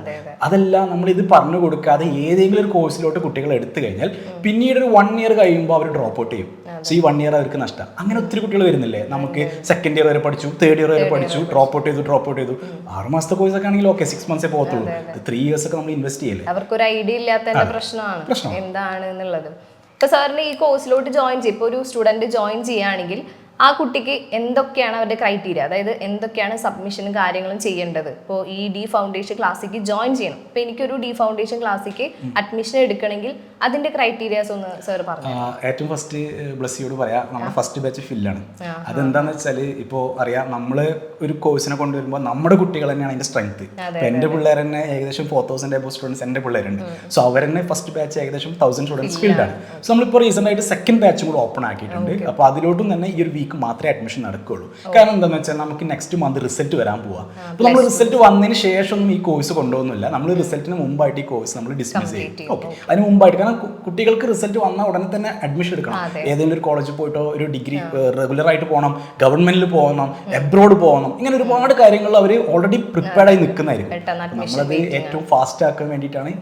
അതെല്ലാം നമ്മൾ ഇത് പറഞ്ഞു കൊടുക്കാതെ ഏതെങ്കിലും ഒരു കോഴ്സിലോട്ട് കുട്ടികൾ എടുത്തു കഴിഞ്ഞാൽ പിന്നീട് ഒരു വൺ ഇയർ കഴിയുമ്പോൾ അവർ ഡ്രോപ്പ് ഔട്ട് ചെയ്യും. സോ ഈ വൺ ഇയർ അവർക്ക് നഷ്ടം. അങ്ങനെ ഒത്തിരി കുട്ടികൾ വരുന്നില്ലേ? നമുക്ക് സെക്കൻഡ് ഇയർ വരെ പഠിച്ചു തേർഡ് ഇയർ വരെ പഠിച്ചു ഡ്രോപ്പ് ഔട്ട് ചെയ്തു ഡ്രോപ്പ് ഔട്ട് ചെയ്തു. ആറ് മാസത്തെ കോഴ്സ് ഒക്കെ ആണെങ്കിൽ ഓക്കെ സിക്സ് മന്ത്സേ പോകത്തുള്ളൂ. ത്രീ ഇയേഴ്സ് ഒക്കെ നമ്മൾ ഇൻവെസ്റ്റ് ചെയ്യില്ലേ? അവർക്കൊരു ഐഡിയ ഇല്ലാത്തതിന്റെ പ്രശ്നമാണ്. എന്താണ് എന്നുള്ളത്. ഇപ്പൊ സാറിന് ഈ കോഴ്സിലോട്ട് ജോയിൻ ചെയ്യും ഇപ്പൊ ഒരു സ്റ്റുഡന്റ് ജോയിൻ ചെയ്യുകയാണെങ്കിൽ ആ കുട്ടിക്ക് എന്തൊക്കെയാണ് അവരുടെ ക്രൈറ്റീരിയ അതായത് എന്തൊക്കെയാണ് സബ്മിഷനും കാര്യങ്ങളും ചെയ്യേണ്ടത്? ഇപ്പോൾ ഈ ഡി ഫൗണ്ടേഷൻ ക്ലാസ്സിക്ക് ജോയിൻ ചെയ്യണം. ഇപ്പം എനിക്കൊരു ഡി ഫൗണ്ടേഷൻ ക്ലാസ്സിക്ക് അഡ്മിഷൻ എടുക്കണമെങ്കിൽ അതിന്റെ ക്രൈറ്റീരിയാസ് ഒന്ന് സാർ പറഞ്ഞു. ഏറ്റവും ഫസ്റ്റ് ബ്ലസ്സിയോട് പറയാം നമ്മുടെ ഫസ്റ്റ് ബാച്ച് ഫില്ലാണ് അതെന്താന്ന് വെച്ചാൽ ഇപ്പോൾ അറിയാം നമ്മൾ ഒരു കോഴ്സിനെ കൊണ്ടുവരുമ്പോൾ നമ്മുടെ കുട്ടികൾ തന്നെയാണ് അതിന്റെ സ്ട്രെങ്ത് എന്റെ പിള്ളേർ തന്നെ ഏകദേശം ഫോർ തൗസൻഡ് എബോ സ്റ്റുഡൻസ് എന്റെ പിള്ളേരുണ്ട് സോ അവർ തന്നെ ഫസ്റ്റ് ബാച്ച് ഏകദേശം തൗസൻഡ് സ്റ്റുഡൻസ് ഫീൽഡാണ് സോ നമ്മളിപ്പോൾ റീസെന്റ് ആയിട്ട് സെക്കൻഡ് ബാച്ചും കൂടെ ഓപ്പൺ ആക്കിയിട്ടുണ്ട്. അപ്പോൾ അതിലോട്ടും തന്നെ ഈ ഒരു വീക്ക് മാത്രമേ അഡ്മിഷൻ നടക്കുകയുള്ളൂ കാരണം എന്താണെന്ന് വെച്ചാൽ നമുക്ക് നെക്സ്റ്റ് മന്ത് റിസൾട്ട് വരാൻ പോവാ. അപ്പോൾ നമ്മൾ റിസൾട്ട് വന്നതിന് ശേഷം ഒന്നും ഈ കോഴ്സ് കൊണ്ടുപോകുന്നില്ല. നമ്മൾ റിസൾട്ടിന് മുമ്പായിട്ട് ഈ കോഴ്സ് നമ്മൾ ഡിസ്മിസ് ചെയ്യും. ഓക്കെ അതിന് മുമ്പായിട്ട് കാരണം കുട്ടികൾക്ക് റിസൾട്ട് വന്ന ഉടനെ തന്നെ അഡ്മിഷൻ എടുക്കണം. ഏതെങ്കിലും ഒരു കോളേജിൽ പോയിട്ടോ ഒരു ഡിഗ്രി റെഗുലർ ആയിട്ട് പോകണം ഗവൺമെന്റിൽ പോകണം എബ്രോഡ് പോകണം ഇങ്ങനെ ഒരുപാട് കാര്യങ്ങൾ അവർ ഓൾറെഡി പ്രിപ്പയർഡ് ആയി നിൽക്കുന്നതായിരിക്കും. നമ്മളത് ഏറ്റവും ഫാസ്റ്റ് ആക്കാൻ വേണ്ടിയിട്ടാണ്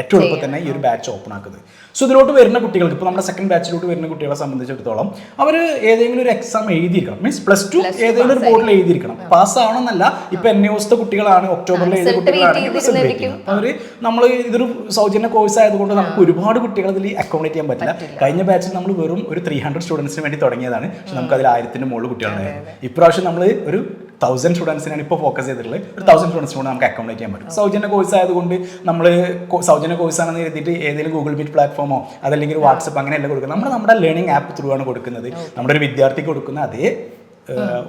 ഏറ്റവും എളുപ്പം തന്നെ ഈ ഒരു ബാച്ച് ഓപ്പൺ ആക്കുന്നത്. സോ ഇതിലോട്ട് വരുന്ന കുട്ടികൾക്ക് ഇപ്പോൾ നമ്മുടെ സെക്കൻഡ് ബാച്ചിലോട്ട് വരുന്ന കുട്ടികളെ സംബന്ധിച്ചിടത്തോളം അവർ ഏതെങ്കിലും ഒരു എക്സാം എഴുതിയിരിക്കണം. മീൻസ് പ്ലസ് ടു ഏതെങ്കിലും ഒരു ബോർഡിൽ എഴുതിയിരിക്കണം. പാസ് ആവണമെന്നല്ല ഇപ്പൊ എൻ എസ് കുട്ടികളാണ് ഒക്ടോബറിൽ എഴുതിയ കുട്ടികളാണെങ്കിൽ റിസൾട്ട് വെയിറ്റ് അവർ നമ്മൾ ഇതൊരു സൗജന്യ കോഴ്സ് ആയതുകൊണ്ട് നമുക്ക് ഒരുപാട് കുട്ടികൾ ഇതിൽ അക്കോമഡേറ്റ് ചെയ്യാൻ പറ്റില്ല. കഴിഞ്ഞ ബാച്ചിൽ നമ്മൾ വെറും ഒരു ത്രീ ഹൺഡ്രഡ് സ്റ്റുഡൻസിന് വേണ്ടി തുടങ്ങിയതാണ്. പക്ഷെ നമുക്ക് അതിൽ ആയിരത്തിന് മുകളിൽ കുട്ടികളുണ്ടായിരുന്നു. ഇപ്രാവശ്യം നമ്മൾ ഒരു തൗസൻഡ് സ്റ്റുഡൻസിനാണ് ഇപ്പോൾ ഫോക്കസ് ചെയ്തിട്ടുള്ളത്. ഒരു തൗസൻഡ് സ്റ്റുഡൻസിനോട് നമുക്ക് അക്കോമഡേറ്റ് ചെയ്യാൻ പറ്റും. സൗജന്യ കോഴ്സ് ആയതുകൊണ്ട് നമ്മൾ സൗജന്യ കോഴ്സ് ആണെന്ന് എഴുതിയിട്ട് ഏതെങ്കിലും ഗൂഗിൾ മീറ്റ് പ്ലാറ്റ്ഫോമോ അതല്ലെങ്കിൽ വാട്സപ്പ് അങ്ങനെയല്ല കൊടുക്കുന്നത്. നമ്മൾ നമ്മുടെ ലേണിംഗ് ആപ്പ് ത്രൂ ആണ് കൊടുക്കുന്നത്. നമ്മുടെ ഒരു വിദ്യാർത്ഥിക്ക് കൊടുക്കുന്ന അതേ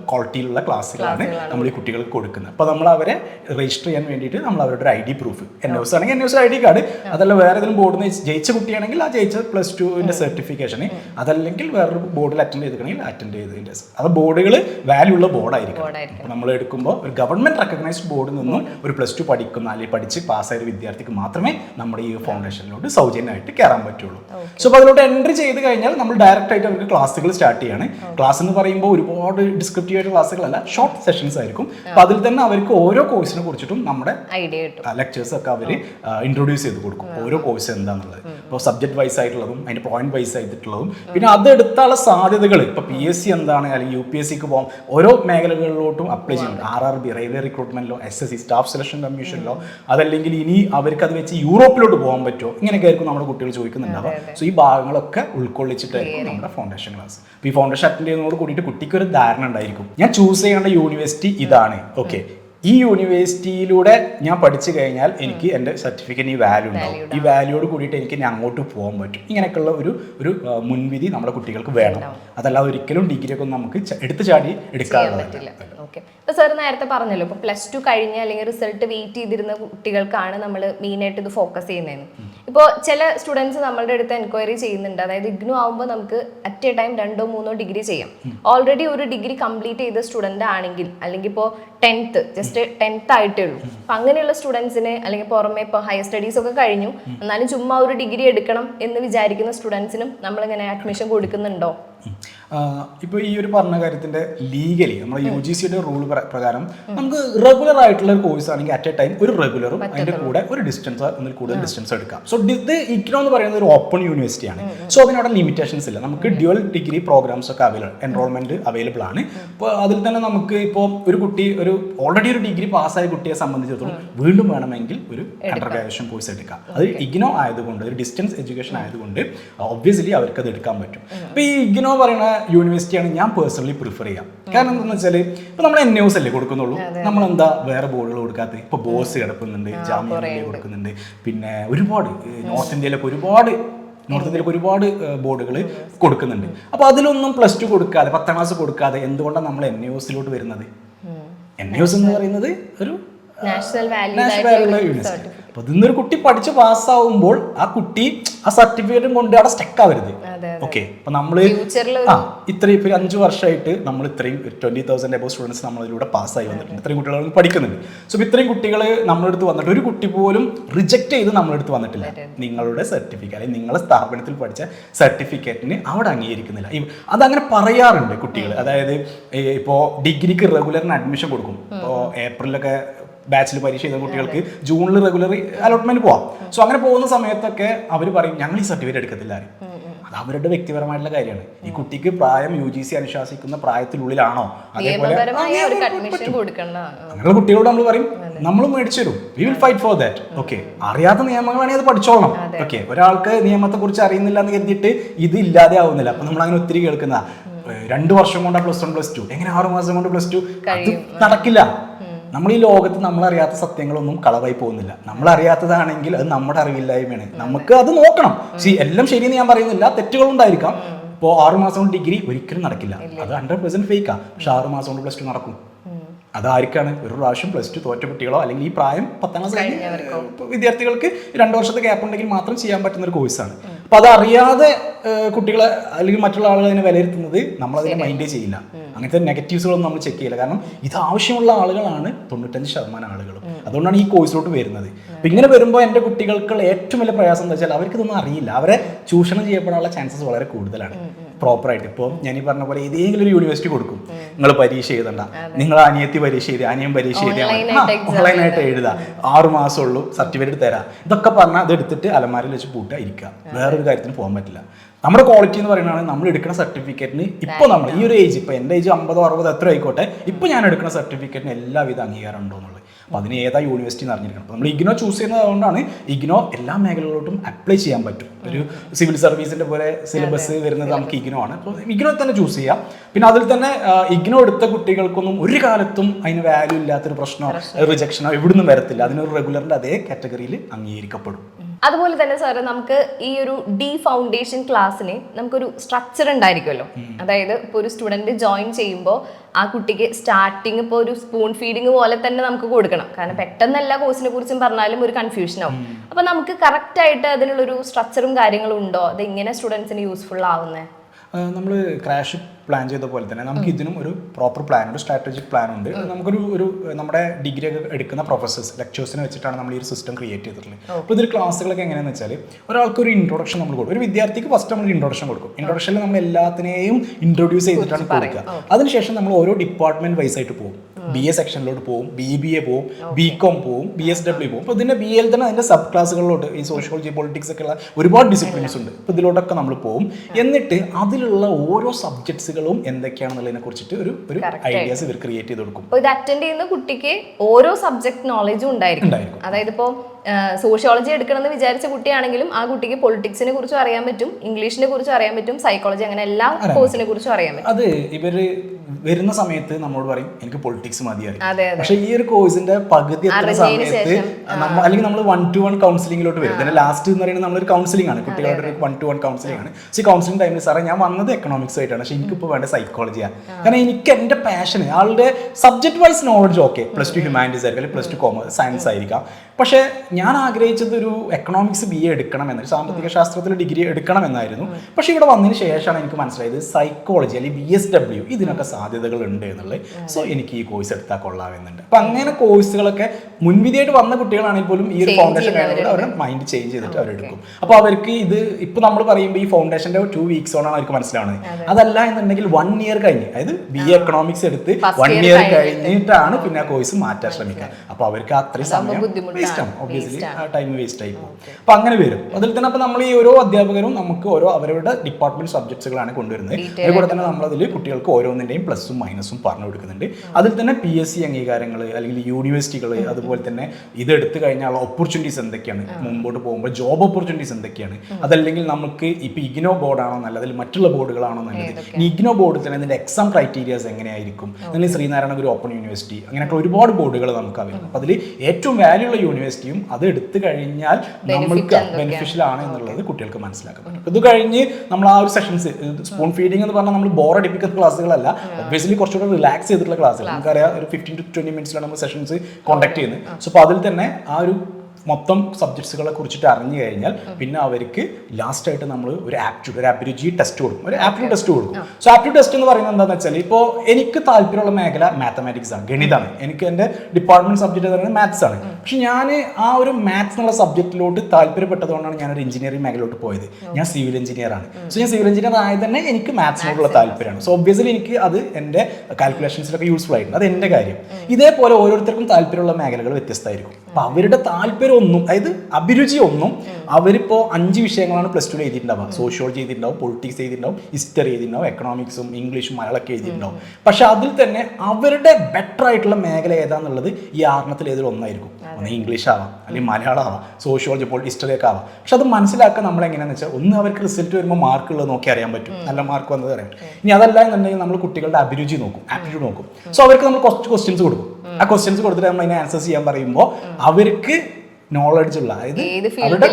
ക്വാളിറ്റിയിലുള്ള ക്ലാസ്സുകളാണ് നമ്മൾ ഈ കുട്ടികൾക്ക് കൊടുക്കുന്നത്. അപ്പോൾ നമ്മൾ അവരെ രജിസ്റ്റർ ചെയ്യാൻ വേണ്ടിയിട്ട് നമ്മൾ അവരുടെ ഒരു I D proof N S ആണെങ്കിൽ N S I D card അതല്ല വേറെ ഏതെങ്കിലും ബോർഡിൽ നിന്ന് ജയിച്ച കുട്ടിയാണെങ്കിൽ ആ ജയിച്ച പ്ലസ് ടുവിന്റെ സർട്ടിഫിക്കേഷൻ അതല്ലെങ്കിൽ വേറൊരു ബോർഡിൽ അറ്റൻഡ് ചെയ്തിട്ടുണ്ടെങ്കിൽ അറ്റൻഡ് ചെയ്തതിന്റെ അത് ബോർഡുകൾ വാല്യൂ ഉള്ള ബോർഡായിരിക്കും നമ്മൾ എടുക്കുമ്പോൾ ഒരു ഗവൺമെന്റ് റെക്കഗ്നൈസ്ഡ് ബോർഡിൽ നിന്നും ഒരു പ്ലസ് ടു പഠിക്കുന്ന അല്ലെങ്കിൽ പഠിച്ച് പാസ്സായ ഒരു വിദ്യാർത്ഥിക്ക് മാത്രമേ നമ്മുടെ ഈ ഫൗണ്ടേഷനിലോട്ട് സൗജന്യമായിട്ട് കയറാൻ പറ്റുള്ളൂ. സോ അപ്പോൾ അതിലോട്ട് എൻട്രി ചെയ്ത് കഴിഞ്ഞാൽ നമ്മൾ ഡയറക്റ്റ് ആയിട്ട് അവർക്ക് ക്ലാസ്സുകൾ സ്റ്റാർട്ട് ചെയ്യാണ്. ക്ലാസ് എന്ന് പറയുമ്പോൾ ഒരുപാട് ഡിസ്ക്രിപ്റ്റീവ് ആയിട്ട് ക്ലാസ്സുകളല്ല ഷോർട്ട് സെഷൻസ് ആയിരിക്കും. അപ്പോൾ അതിൽ തന്നെ അവർക്ക് ഓരോ കോഴ്സിനെ കുറിച്ചിട്ടും നമ്മുടെ ലെക്ചേഴ്സ് ഒക്കെ അവർ ഇൻട്രൊഡ്യൂസ് ചെയ്ത് കൊടുക്കും. ഓരോ കോഴ്സ് എന്താണെന്നുള്ളത് ഇപ്പോൾ സബ്ജക്ട് വൈസ് ആയിട്ടുള്ളതും അതിന്റെ പോയിന്റ് വൈസ് ആയിട്ടുള്ളതും. പിന്നെ അതെടുത്തുള്ള സാധ്യതകൾ ഇപ്പോൾ പി എസ് സി എന്താണ് അല്ലെങ്കിൽ യു പി എസ് സിക്ക് പോകാം ഓരോ മേഖലകളിലോട്ടും അപ്ലൈ ചെയ്യുന്നുണ്ട്. R R B railway റിക്രൂട്ട്മെന്റിലോ S S C staff selection കമ്മീഷനിലോ അതല്ലെങ്കിൽ ഇനി അവർക്ക് അത് വെച്ച് യൂറോപ്പിലോട്ട് പോകാൻ പറ്റുമോ? ഇങ്ങനെയൊക്കെ ആയിരിക്കും നമ്മുടെ കുട്ടികൾ ചോദിക്കുന്നുണ്ടാവുക. സോ ഈ ഭാഗങ്ങളൊക്കെ ഉൾക്കൊള്ളിച്ചിട്ടായിരിക്കും നമ്മുടെ ഫൗണ്ടേഷൻ ക്ലാസ് ഈ ഫൗണ്ടേഷൻ അറ്റൻഡ് ചെയ്യുന്നതോട് കൂടിയിട്ട് കുട്ടിക്ക് ഒരു ധാരണ ഉണ്ടായിരിക്കും. ഞാൻ ചൂസ് ചെയ്യേണ്ട യൂണിവേഴ്സിറ്റി ഇതാണ്. ഓക്കെ ഈ യൂണിവേഴ്സിറ്റിയിലൂടെ ഞാൻ പഠിച്ചു കഴിഞ്ഞാൽ എനിക്ക് എന്റെ സർട്ടിഫിക്കറ്റിന് ഈ വാല്യൂ ഉണ്ടാവും. ഈ വാല്യൂയോട് കൂടിയിട്ട് എനിക്ക് ഇനി അങ്ങോട്ട് പോകാൻ പറ്റും. ഇങ്ങനെയൊക്കെയുള്ള ഒരു ഒരു മുൻവിധി നമ്മുടെ കുട്ടികൾക്ക് വേണം. അതല്ലാതെ ഒരിക്കലും ഡിഗ്രി ഒക്കെ നമുക്ക് എടുത്തു ചാടി എടുക്കാറുള്ളതല്ല. പറ്റില്ല. ഓക്കെ ഇപ്പൊ സാർ നേരത്തെ പറഞ്ഞല്ലോ ഇപ്പൊ പ്ലസ് ടു കഴിഞ്ഞ അല്ലെങ്കിൽ റിസൾട്ട് വെയിറ്റ് ചെയ്തിരുന്ന കുട്ടികൾക്കാണ് നമ്മൾ മെയിൻ ആയിട്ട് ഇത് ഫോക്കസ് ചെയ്യുന്നതെന്ന്. ഇപ്പോൾ ചില സ്റ്റുഡൻസ് നമ്മളുടെ അടുത്ത് എൻക്വയറി ചെയ്യുന്നുണ്ട്. അതായത് ഇഗ്നു ആവുമ്പോൾ നമുക്ക് അറ്റ് എ ടൈം രണ്ടോ മൂന്നോ ഡിഗ്രി ചെയ്യാം. ഓൾറെഡി ഒരു ഡിഗ്രി കംപ്ലീറ്റ് ചെയ്ത സ്റ്റുഡന്റ് ആണെങ്കിൽ അല്ലെങ്കിൽ ഇപ്പോൾ ടെൻത്ത് ജസ്റ്റ് ടെൻത്ത് ആയിട്ടേ ഉള്ളൂ. അപ്പം അങ്ങനെയുള്ള സ്റ്റുഡൻസിന് അല്ലെങ്കിൽ പുറമെ ഇപ്പോൾ ഹയർ സ്റ്റഡീസ് ഒക്കെ കഴിഞ്ഞു. എന്നാലും ചുമ്മാ ഒരു ഡിഗ്രി എടുക്കണം എന്ന് വിചാരിക്കുന്ന സ്റ്റുഡൻസിനും നമ്മളിങ്ങനെ അഡ്മിഷൻ കൊടുക്കുന്നുണ്ടോ? ഇപ്പോൾ ഈ ഒരു പറഞ്ഞ കാര്യത്തിന്റെ ലീഗലി നമ്മുടെ യു ജി സിയുടെ റൂൾ പ്രകാരം നമുക്ക് റെഗുലർ ആയിട്ടുള്ള ഒരു കോഴ്സ് ആണെങ്കിൽ അറ്റ് എ ടൈം ഒരു റെഗുലറും അതിന്റെ കൂടെ ഒരു ഡിസ്റ്റൻസ് ഒന്നിൽ കൂടുതൽ ഡിസ്റ്റൻസ് എടുക്കാം. സോ ഇത് ഇഗ്നോ എന്ന് പറയുന്നത് ഒരു ഓപ്പൺ യൂണിവേഴ്സിറ്റി ആണ്. സോ അതിനവിടെ ലിമിറ്റേഷൻസ് ഇല്ല. നമുക്ക് ഡ്യുവൽ ഡിഗ്രി പ്രോഗ്രാംസ് ഒക്കെ അവൈലബിൾ എൻറോൾമെന്റ് അവൈലബിൾ ആണ്. അപ്പോൾ അതിൽ തന്നെ നമുക്ക് ഇപ്പോൾ ഒരു കുട്ടി ഒരു ഓൾറെഡി ഒരു ഡിഗ്രി പാസ്സായ കുട്ടിയെ സംബന്ധിച്ചിടത്തോളം വീണ്ടും വേണമെങ്കിൽ ഒരു അണ്ടർ ഗ്രാജുവേഷൻ കോഴ്സ് എടുക്കാം. അത് ഇഗ്നോ ആയതുകൊണ്ട് ഒരു ഡിസ്റ്റൻസ് എഡ്യൂക്കേഷൻ ആയതുകൊണ്ട് ഒബ്വിയസ്ലി അവർക്ക് അത് എടുക്കാൻ പറ്റും. അപ്പോൾ ഈ ഇഗ്നോ പറയുന്ന യൂണിവേഴ്സിറ്റിയാണ് ഞാൻ പേഴ്സണലി പ്രിഫർ ചെയ്യാം. കാരണം എന്താണെന്ന് വെച്ചാൽ ഇപ്പൊ നമ്മൾ എൻ ന്യൂസ് അല്ലേ കൊടുക്കുന്നുള്ളൂ. നമ്മൾ എന്താ വേറെ ബോർഡുകൾ കൊടുക്കാത്ത? ഇപ്പൊ ബോസ് കിടക്കുന്നുണ്ട് ജാമ്യ കൊടുക്കുന്നുണ്ട്. പിന്നെ ഒരുപാട് നോർത്ത് ഇന്ത്യയിലൊക്കെ ഒരുപാട് നോർത്ത് ഇന്ത്യയിലൊക്കെ ഒരുപാട് ബോർഡുകൾ കൊടുക്കുന്നുണ്ട്. അപ്പോൾ അതിലൊന്നും പ്ലസ് ടു കൊടുക്കാതെ പത്താം ക്ലാസ് കൊടുക്കാതെ എന്തുകൊണ്ടാണ് നമ്മൾ എൻ ന്യൂസിലോട്ട് വരുന്നത്? എൻ ന്യൂസ് എന്ന് പറയുന്നത് ഒരു നാഷണൽ വാല്യൂ അപ്പൊ ഇതിന്നൊരു കുട്ടി പഠിച്ച് പാസ്സാവുമ്പോൾ ആ കുട്ടി ആ സർട്ടിഫിക്കറ്റും കൊണ്ട് അവിടെ സ്റ്റക്ക് ആവരുത്. ഓക്കെ അപ്പൊ നമ്മൾ ആ ഇത്രയും ഇപ്പൊ അഞ്ചു വർഷമായിട്ട് നമ്മൾ ഇത്രയും ട്വന്റി തൗസൻഡ് എബോ സ്റ്റുഡൻസ് നമ്മളിലൂടെ പാസ്സായി വന്നിട്ടുണ്ട്. ഇത്രയും കുട്ടികൾ പഠിക്കുന്നുണ്ട്. സോ ഇത്രയും കുട്ടികൾ നമ്മളെടുത്ത് വന്നിട്ട് ഒരു കുട്ടി പോലും റിജക്ട് ചെയ്ത് നമ്മളെടുത്ത് വന്നിട്ടില്ല. നിങ്ങളുടെ സർട്ടിഫിക്കറ്റ് അല്ലെങ്കിൽ നിങ്ങളുടെ സ്ഥാപനത്തിൽ പഠിച്ച സർട്ടിഫിക്കറ്റിന് അവിടെ അംഗീകരിക്കുന്നില്ല. അതങ്ങനെ പറയാറുണ്ട് കുട്ടികൾ അതായത് ഇപ്പോൾ ഇപ്പോ ഡിഗ്രിക്ക് റെഗുലറിന് അഡ്മിഷൻ കൊടുക്കും. ഇപ്പോൾ ഏപ്രിലൊക്കെ ബാച്ചിൽ പരീക്ഷ ചെയ്ത കുട്ടികൾക്ക് ജൂണിൽ റെഗുലർ അലോട്ട്മെന്റ് പോവാം. സോ അങ്ങനെ പോകുന്ന സമയത്തൊക്കെ അവർ പറയും ഞങ്ങൾ ഈ സർട്ടിഫിക്കറ്റ് എടുക്കത്തില്ല ആരും അത് അവരുടെ വ്യക്തിപരമായിട്ടുള്ള കാര്യമാണ്. ഈ കുട്ടിക്ക് പ്രായം യു ജി സി അനുശാസിക്കുന്ന പ്രായത്തിനുള്ളിലാണോ അതേപോലെ നിയമപരമായ അഡ്മിഷൻ കൊടുക്കണം. അങ്ങനെയുള്ള കുട്ടികളോട് നമ്മൾ പറയും നമ്മൾ മേടിച്ചു തരും. We will fight for that okay അറിയാത്ത നിയമങ്ങളാണെങ്കിൽ അത് പഠിച്ചോളണം. ഓക്കെ ഒരാൾക്ക് നിയമത്തെ കുറിച്ച് അറിയുന്നില്ല എന്ന് കരുതിയിട്ട് ഇത് ഇല്ലാതെ ആവുന്നില്ല. അപ്പൊ നമ്മൾ അങ്ങനെ ഒത്തിരി കേൾക്കുന്ന രണ്ട് വർഷം കൊണ്ട് പ്ലസ് വൺ പ്ലസ് ടു എങ്ങനെ ആറ് മാസം കൊണ്ട് പ്ലസ് ടു അത് നടക്കില്ല. നമ്മൾ ഈ ലോകത്ത് നമ്മൾ അറിയാത്ത സത്യങ്ങളൊന്നും കളവായി പോകുന്നില്ല. നമ്മൾ അറിയാത്തതാണെങ്കിൽ അത് നമ്മുടെ അറിവില്ലായ്മയാണ്. നമുക്ക് അത് നോക്കണം. സി എല്ലാം ശരിയെന്ന് ഞാൻ പറയുന്നില്ല തെറ്റുകളുണ്ടായിരിക്കാം ഇപ്പോൾ ആറുമാസം കൊണ്ട് ഡിഗ്രി ഒരിക്കലും നടക്കില്ല. അത് ഹൺഡ്രഡ് പെർസെന്റ് ഫേക്കാ പക്ഷെ ആറുമാസം കൊണ്ട് പ്ലസ് ടു നടക്കും. അതാർക്കാണ് ഒരു പ്രാവശ്യം പ്ലസ് ടു തോറ്റ കുട്ടികളോ അല്ലെങ്കിൽ ഈ പ്രായം പത്താം ക്ലാസ് കഴിഞ്ഞ വിദ്യാർത്ഥികൾക്ക് രണ്ട് വർഷത്തെ ഗ്യാപ്പ് ഉണ്ടെങ്കിൽ മാത്രം ചെയ്യാൻ പറ്റുന്ന ഒരു കോഴ്സാണ് അപ്പൊ അത് അറിയാതെ കുട്ടികളെ അല്ലെങ്കിൽ മറ്റുള്ള ആളുകൾ അതിനെ വിലയിരുത്തുന്നത് നമ്മൾ അതിനെ മൈൻഡ് ചെയ്യില്ല. അങ്ങനത്തെ നെഗറ്റീവ്സുകളൊന്നും നമ്മൾ ചെക്ക് ചെയ്യില്ല. കാരണം ഇത് ആവശ്യമുള്ള ആളുകളാണ് തൊണ്ണൂറ്റഞ്ച് ശതമാനം ആളുകളും. അതുകൊണ്ടാണ് ഈ കോഴ്സിലോട്ട് വരുന്നത്. അപ്പൊ ഇങ്ങനെ വരുമ്പോൾ എന്റെ കുട്ടികൾക്കുള്ള ഏറ്റവും വലിയ പ്രയാസം എന്താ വെച്ചാൽ അവർക്ക് ഇതൊന്നും അറിയില്ല. അവരെ ചൂഷണം ചെയ്യപ്പെടാനുള്ള ചാൻസസ് വളരെ കൂടുതലാണ്. പ്രോപ്പറായിട്ട് ഇപ്പോൾ ഞാൻ ഈ പറഞ്ഞ പോലെ ഏതെങ്കിലും ഒരു യൂണിവേഴ്സിറ്റി കൊടുക്കും. നിങ്ങൾ പരീക്ഷ എഴുതണ്ട. നിങ്ങൾ അനിയത്തി പരീക്ഷ എഴുതി അനിയൻ പരീക്ഷ എഴുതിയാൽ ഓൺലൈനായിട്ട് എഴുതാ. ആറ് മാസമുള്ളൂ സർട്ടിഫിക്കറ്റ് തരാം. ഇതൊക്കെ പറഞ്ഞാൽ അതെടുത്തിട്ട് അലമാരയിൽ വെച്ച് പൂട്ടുക ഇരിക്കുക. വേറൊരു കാര്യത്തിന് പോകാൻ പറ്റില്ല. നമ്മുടെ ക്വാളിറ്റി എന്ന് പറയുന്നത് നമ്മൾ എടുക്കുന്ന സർട്ടിഫിക്കറ്റിന് ഇപ്പോൾ നമ്മൾ ഈ ഒരു ഏജ് ഇപ്പോൾ എന്റെ ഏജ് അമ്പതോ അറുപതോ എത്ര ആയിക്കോട്ടെ ഇപ്പോൾ ഞാൻ എടുക്കുന്ന സർട്ടിഫിക്കറ്റിന് എല്ലാവിധ അംഗീകാരം ഉണ്ടോ എന്നുള്ളത്. അപ്പോൾ അതിന് ഏതാ യൂണിവേഴ്സിറ്റി എന്ന് അറിഞ്ഞിരിക്കണം. അപ്പോൾ നമ്മൾ ഇഗ്നോ ചൂസ് ചെയ്യുന്നത് കൊണ്ടാണ് ഇഗ്നോ എല്ലാ മേഖലകളിലോട്ടും അപ്ലൈ ചെയ്യാൻ പറ്റും. ഒരു സിവിൽ സർവീസിന്റെ പോലെ സിലബസ് വരുന്നത് നമുക്ക് ഇഗ്നോ ആണ്. അപ്പോൾ ഇഗ്നോ തന്നെ ചൂസ് ചെയ്യാം. പിന്നെ അതിൽ തന്നെ ഇഗ്നോ എടുത്ത കുട്ടികൾക്കൊന്നും ഒരു കാലത്തും അതിന് വാല്യൂ ഇല്ലാത്തൊരു പ്രശ്നമോ റിജക്ഷനോ എവിടുന്നും വരത്തില്ല. അതിനൊരു റെഗുലറിന്റെ അതേ കാറ്റഗറിയിൽ അംഗീകരിക്കപ്പെടും. അതുപോലെ തന്നെ സാറ് നമുക്ക് ഈ ഒരു ഡി ഫൗണ്ടേഷൻ ക്ലാസ്സിന് നമുക്കൊരു സ്ട്രക്ചർ ഉണ്ടായിരിക്കുമല്ലോ. അതായത് ഇപ്പോൾ ഒരു സ്റ്റുഡന്റ് ജോയിൻ ചെയ്യുമ്പോൾ ആ കുട്ടിക്ക് സ്റ്റാർട്ടിങ് ഇപ്പോൾ ഒരു സ്പൂൺ ഫീഡിങ് പോലെ തന്നെ നമുക്ക് കൊടുക്കണം. കാരണം പെട്ടെന്ന് എല്ലാ കോഴ്സിനെ കുറിച്ചും പറഞ്ഞാലും ഒരു കൺഫ്യൂഷൻ ആവും. അപ്പോൾ നമുക്ക് കറക്റ്റായിട്ട് അതിനുള്ളൊരു സ്ട്രക്ചറും കാര്യങ്ങളും ഉണ്ടോ? അത് എങ്ങനെ സ്റ്റുഡൻസിന് യൂസ്ഫുൾ ആവുന്നത് നമ്മൾ ക്രാഷ് പ്ലാൻ ചെയ്ത പോലെ തന്നെ നമുക്ക് ഇതിനും ഒരു പ്രോപ്പർ പ്ലാൻ ഉണ്ട് സ്ട്രാറ്റജിക് പ്ലാൻ ഉണ്ട്. നമുക്കൊരു ഒരു നമ്മുടെ ഡിഗ്രി ഒക്കെ എടുക്കുന്ന പ്രൊഫസേഴ്സ് ലെക്ചേഴ്സിനെ വെച്ചിട്ടാണ് നമ്മൾ ഈ ഒരു സിസ്റ്റം ക്രിയേറ്റ് ചെയ്തിട്ടുള്ളത്. അപ്പോൾ ഇതിൽ ക്ലാസ്സുകളൊക്കെ എങ്ങനെയാണെന്ന് വെച്ചാൽ ഒരാൾക്ക് ഒരു ഇൻട്രൊഡക്ഷൻ നമ്മൾ കൊടുക്കും. ഒരു വിദ്യാർത്ഥിക്ക് ഫസ്റ്റ് നമ്മൾ ഇൻട്രൊഡക്ഷൻ കൊടുക്കും. ഇൻട്രൊഡക്ഷനിൽ നമ്മൾ എല്ലാത്തിനെയും ഇൻട്രൊഡ്യൂസ് ചെയ്തിട്ടാണ് കൊടുക്കുക. അതിനുശേഷം നമ്മൾ ഓരോ ഡിപ്പാർട്ട്മെന്റ് വൈസ് ആയിട്ട് പോകും. ബി എ സെക്ഷനിലോട്ട് പോകും ബി ബി എ പോകും ബി കോം പോകും ബി എസ് ഡബ്ല്യു പോകും അപ്പോൾ ഇതിന്റെ ബി എൽ തന്നെ അതിന്റെ സബ് ക്ലാസ്സുകളിലോട്ട് ഈ സോഷ്യോളജി പൊളിറ്റിക്സ് ഒക്കെ ഉള്ള ഒരുപാട് ഡിസിപ്ലിൻസ് ഉണ്ട്. അപ്പോൾ ഇതിലോട്ടൊക്കെ നമ്മൾ പോകും എന്നിട്ട് അതിലുള്ള ഓരോ സബ്ജക്ട്സുകളും എന്തൊക്കെയാണെന്നുള്ളതിനെ കുറിച്ചിട്ട് ഒരു ഒരു ഐഡിയാസ് ഇവർ ക്രിയേറ്റ് ചെയ്ത് കൊടുക്കും. ഇത് അറ്റൻഡ് ചെയ്യുന്ന കുട്ടിക്ക് ഓരോ സബ്ജക്ട് നോളജും ഉണ്ടായിരിക്കും. ഉണ്ടായിരിക്കും. അതായത് ഇപ്പോൾ സോഷ്യോളജി എടുക്കണമെന്ന് വിചാരിച്ച കുട്ടിയാണെങ്കിലും ആ കുട്ടിക്ക് പൊളിറ്റിക്സിനെ കുറിച്ചും അറിയാൻ പറ്റും ഇംഗ്ലീഷിനെ കുറിച്ചും അറിയാൻ പറ്റും സൈക്കോളജി അങ്ങനെ എല്ലാ കോഴ്സിനെ കുറിച്ചും അറിയാൻ പറ്റും. അത് ഇവർ വരുന്ന സമയത്ത് നമ്മളോട് പറയും എനിക്ക് പൊളിറ്റിക്സ് മതിയായിരുന്നു. പക്ഷെ ഈ ഒരു കോഴ്സിന്റെ പകുതി എത്തുന്ന സമയത്ത് അല്ലെങ്കിൽ നമ്മൾ വൺ ടു വൺ കൗൺസിലിംഗിലോട്ട് വരും ഇതിന്റെ ലാസ്റ്റ് എന്ന് പറയുന്നത് നമ്മളൊരു കൗൺസിലിംഗ് ആണ്. കുട്ടികളുടെ ഒരു വൺ ടു വൺ കൗൺസിലിംഗ് ആണ്. പക്ഷേ കൗൺസിലിംഗ് ടൈമിൽ സാറേ ഞാൻ വന്നത് എക്കണോമിക്സ് ആയിട്ടാണ്. പക്ഷേ എനിക്കിപ്പോൾ വേണ്ട സൈക്കോളജിയാണ് കാരണം എനിക്ക് എന്റെ പാഷൻ ആളുടെ subject wise knowledge okay plus two humanities ആയിരിക്കും. അല്ലെങ്കിൽ പ്ലസ് ടു കോമേഴ്സ് സയൻസ് ആയിരിക്കാം. പക്ഷേ ഞാൻ ആഗ്രഹിച്ചത് ഒരു എക്കണോമിക്സ് ബി എ എടുക്കണമെന്ന് സാമ്പത്തിക ശാസ്ത്രത്തിൽ ഡിഗ്രി എടുക്കണം എന്നായിരുന്നു പക്ഷേ ഇവിടെ വന്നതിന് ശേഷമാണ് എനിക്ക് മനസ്സിലായത് സൈക്കോളജി അല്ലെങ്കിൽ ബി എസ് ഡബ്ല്യു ഇതിനൊക്കെ സാധ്യതകൾ ഉണ്ട് എന്നുള്ളത്. സോ എനിക്ക് ഈ കോഴ്സ് എടുത്താൽ കൊള്ളാമെന്നുണ്ട്. അപ്പം അങ്ങനെ കോഴ്സുകളൊക്കെ മുൻവിധിയായിട്ട് വന്ന കുട്ടികളാണെങ്കിൽ പോലും ഈ ഒരു ഫൗണ്ടേഷൻ കഴിഞ്ഞിട്ട് അവരുടെ മൈൻഡ് ചേഞ്ച് ചെയ്തിട്ട് അവരെടുക്കും. അപ്പോൾ അവർക്ക് ഇത് ഇപ്പം നമ്മൾ പറയുമ്പോൾ ഈ ഫൗണ്ടേഷന്റെ ടു വീക്സ് ഓണാണ് അവർക്ക് മനസ്സിലാവുന്നത്. അതല്ല എന്നുണ്ടെങ്കിൽ വൺ ഇയർ കഴിഞ്ഞ് അതായത് ബി എ എക്കണോമിക്സ് എടുത്ത് വൺ ഇയർ കഴിഞ്ഞിട്ടാണ് പിന്നെ ആ കോഴ്സ് മാറ്റാൻ ശ്രമിക്കുക. അപ്പോൾ അവർക്ക് അത്രയും സമയം. വേസ്റ്റ് ആണ് ഒബ്വിയസ്ലി ആ ടൈം വേസ്റ്റ് ആയി പോകും. അപ്പൊ അങ്ങനെ വരും. അതിൽ തന്നെ അപ്പൊ നമ്മൾ ഈ ഓരോ അധ്യാപകരും നമുക്ക് ഓരോ അവരുടെ ഡിപ്പാർട്ട്മെന്റ് സബ്ജക്ട്സുകളാണ് കൊണ്ടുവരുന്നത്. അതുപോലെ തന്നെ നമ്മളതിൽ കുട്ടികൾക്ക് ഓരോന്നിന്റെയും പ്ലസും മൈനസും പറഞ്ഞു കൊടുക്കുന്നുണ്ട്. അതിൽ തന്നെ പി എസ് സി അംഗീകാരങ്ങൾ അല്ലെങ്കിൽ യൂണിവേഴ്സിറ്റികൾ അതുപോലെ തന്നെ ഇത് എടുത്തു കഴിഞ്ഞാൽ ഓപ്പർച്യൂണിറ്റീസ് എന്തൊക്കെയാണ്? മുമ്പോട്ട് പോകുമ്പോൾ ജോബ് ഓപ്പർച്യൂണിറ്റീസ് എന്തൊക്കെയാണ്? അതല്ലെങ്കിൽ നമുക്ക് ഇപ്പൊ ഇഗ്നോ ബോർഡാണോ നല്ലത്? അല്ലെങ്കിൽ മറ്റുള്ള ബോർഡുകളാണോ നല്ലത്? ഇഗ്നോ ബോർഡിൽ തന്നെ ഇതിന്റെ എക്സാം ക്രൈറ്റീരിയാസ് എങ്ങനെയായിരിക്കും? അല്ലെങ്കിൽ ശ്രീനാരായണഗുരു ഓപ്പൺ യൂണിവേഴ്സിറ്റി അങ്ങനെയൊക്കെ ഒരുപാട് ബോർഡുകൾ നമുക്ക് അവൈലബിൾ. അപ്പൊ അതിൽ ഏറ്റവും വാല്യൂ യൂണിവേഴ്സിറ്റിയും അത് എടുത്തു കഴിഞ്ഞാൽ നമ്മൾക്ക് ബെനിഫിഷ്യൽ ആണ് എന്നുള്ളത് കുട്ടികൾക്ക് മനസ്സിലാക്കാൻ പറ്റും. ഇത് കഴിഞ്ഞ് നമ്മൾ ആ ഒരു സെഷൻസ് സ്പൂൺ ഫീഡിംഗ് എന്ന് പറഞ്ഞാൽ നമ്മൾ ബോർ അടിപ്പിക്കുന്ന ക്ലാസ്സുകളല്ല. ഒബ്വിയസ്ലി കുറച്ചുകൂടെ റിലാക്സ് ചെയ്തിട്ടുള്ള ക്ലാസ്സുകൾ നമുക്കറിയാം ഒരു ഫിഫ്റ്റീൻ ടു ട്വന്റി മിനിറ്റ്സിലാണ് നമ്മൾ സെഷൻസ് കോൺടാക്ട് ചെയ്യുന്നത്. സോ അപ്പോൾ അതിൽ തന്നെ ആ ഒരു മൊത്തം സബ്ജക്ട്സുകളെ കുറിച്ചിട്ട് അറിഞ്ഞു കഴിഞ്ഞാൽ പിന്നെ അവർക്ക് ലാസ്റ്റ് ആയിട്ട് നമ്മൾ ഒരു ആപ്റ്റ്യൂഡ് ഒരു അഭിരുചി ടെസ്റ്റ് കൊടുക്കും. ഒരു ആപ്റ്റ്യൂഡ് ടെസ്റ്റ് കൊടുക്കും. സോ ആപ്റ്റ്യൂഡ് ടെസ്റ്റ് എന്ന് പറയുന്നത് എന്താണെന്ന് വെച്ചാൽ ഇപ്പോൾ എനിക്ക് താല്പര്യമുള്ള മേഖല മാത്തമാറ്റിക്സ് ആണ് ഗണിതമാണ്. എനിക്ക് എന്റെ ഡിപ്പാർട്ട്മെന്റ് സബ്ജക്ട് എന്ന് പറയുന്നത് മാത്സ് ആണ്. പക്ഷെ ഞാൻ ആ ഒരു മാത്സ് എന്നുള്ള സബ്ജക്റ്റിലോട്ട് താല്പര്യപ്പെട്ടതുകൊണ്ടാണ് ഞാൻ ഒരു എഞ്ചിനീയറിംഗ് മേഖലയിലോട്ട് പോയത്. ഞാൻ സിവിൽ എഞ്ചിനീയർ ആണ്. സോ ഞാൻ സിവിൽ എഞ്ചിനീയർ ആയത് തന്നെ എനിക്ക് മാത്സിനോടുള്ള താല്പര്യമാണ്. സോ ഒബ്വിയസ്ലി എനിക്ക് അത് എന്റെ കാൽക്കുലേഷൻസിലൊക്കെ യൂസ്ഫുൾ ആയിട്ടുണ്ട്. അത് എന്റെ കാര്യം. ഇതേപോലെ ഓരോരുത്തർക്കും താല്പര്യമുള്ള മേഖലകൾ വ്യത്യസ്തമായിരിക്കും. അപ്പൊ അവരുടെ താല്പര്യം ഒന്നും അതായത് അഭിരുചി ഒന്നും അവരിപ്പോ അഞ്ച് വിഷയങ്ങളാണ് പ്ലസ് ടു എഴുതിയിട്ടുണ്ടാവുക. സോഷ്യോളജി എഴുതിയിട്ടുണ്ടാവും പൊളിറ്റിക്സ് എഴുതിയിട്ടുണ്ടാവും ഹിസ്റ്ററി എഴുതിയിട്ടുണ്ടാവും എക്കണോമിക്സും ഇംഗ്ലീഷും മലയാളമൊക്കെ എഴുതിയിട്ടുണ്ടാവും. പക്ഷെ അതിൽ തന്നെ അവരുടെ ബെറ്റർ ആയിട്ടുള്ള മേഖല ഏതാന്നുള്ളത് ഈ ആറണത്തിൽ ഏതൊരു ഒന്നായിരിക്കും. ഒന്ന് ഇംഗ്ലീഷ് ആവാം അല്ലെങ്കിൽ മലയാളം ആവാം സോഷ്യോളജി പോൾ ഹിസ്റ്ററി ഒക്കെ ആവാം. പക്ഷെ അത് മനസ്സിലാക്കാൻ നമ്മൾ എങ്ങനെയാണെന്ന് വെച്ചാൽ ഒന്ന് അവർക്ക് റിസൾട്ട് വരുമ്പോൾ മാർക്ക് ഉള്ളത് നോക്കി അറിയാൻ പറ്റും. നല്ല മാർക്ക് വന്നത് അറിയാം ഇനി അതല്ല എന്നുണ്ടെങ്കിൽ നമ്മൾ കുട്ടികളുടെ അഭിരുചി നോക്കും ആപ്റ്റിറ്റ്യൂഡ് നോക്കും. സോ അവർക്ക് നമ്മൾ കുറച്ച് ക്വസ്റ്റ്യൻസ് കൊടുക്കും. ആ ക്വസ്റ്റ്യൻസ് കൊടുത്തിട്ട് നമ്മൾ അതിനെ ആൻസർ ചെയ്യാൻ പറയുമ്പോൾ അവർക്ക് നോളജ് ഉള്ള അതായത് അവരുടെ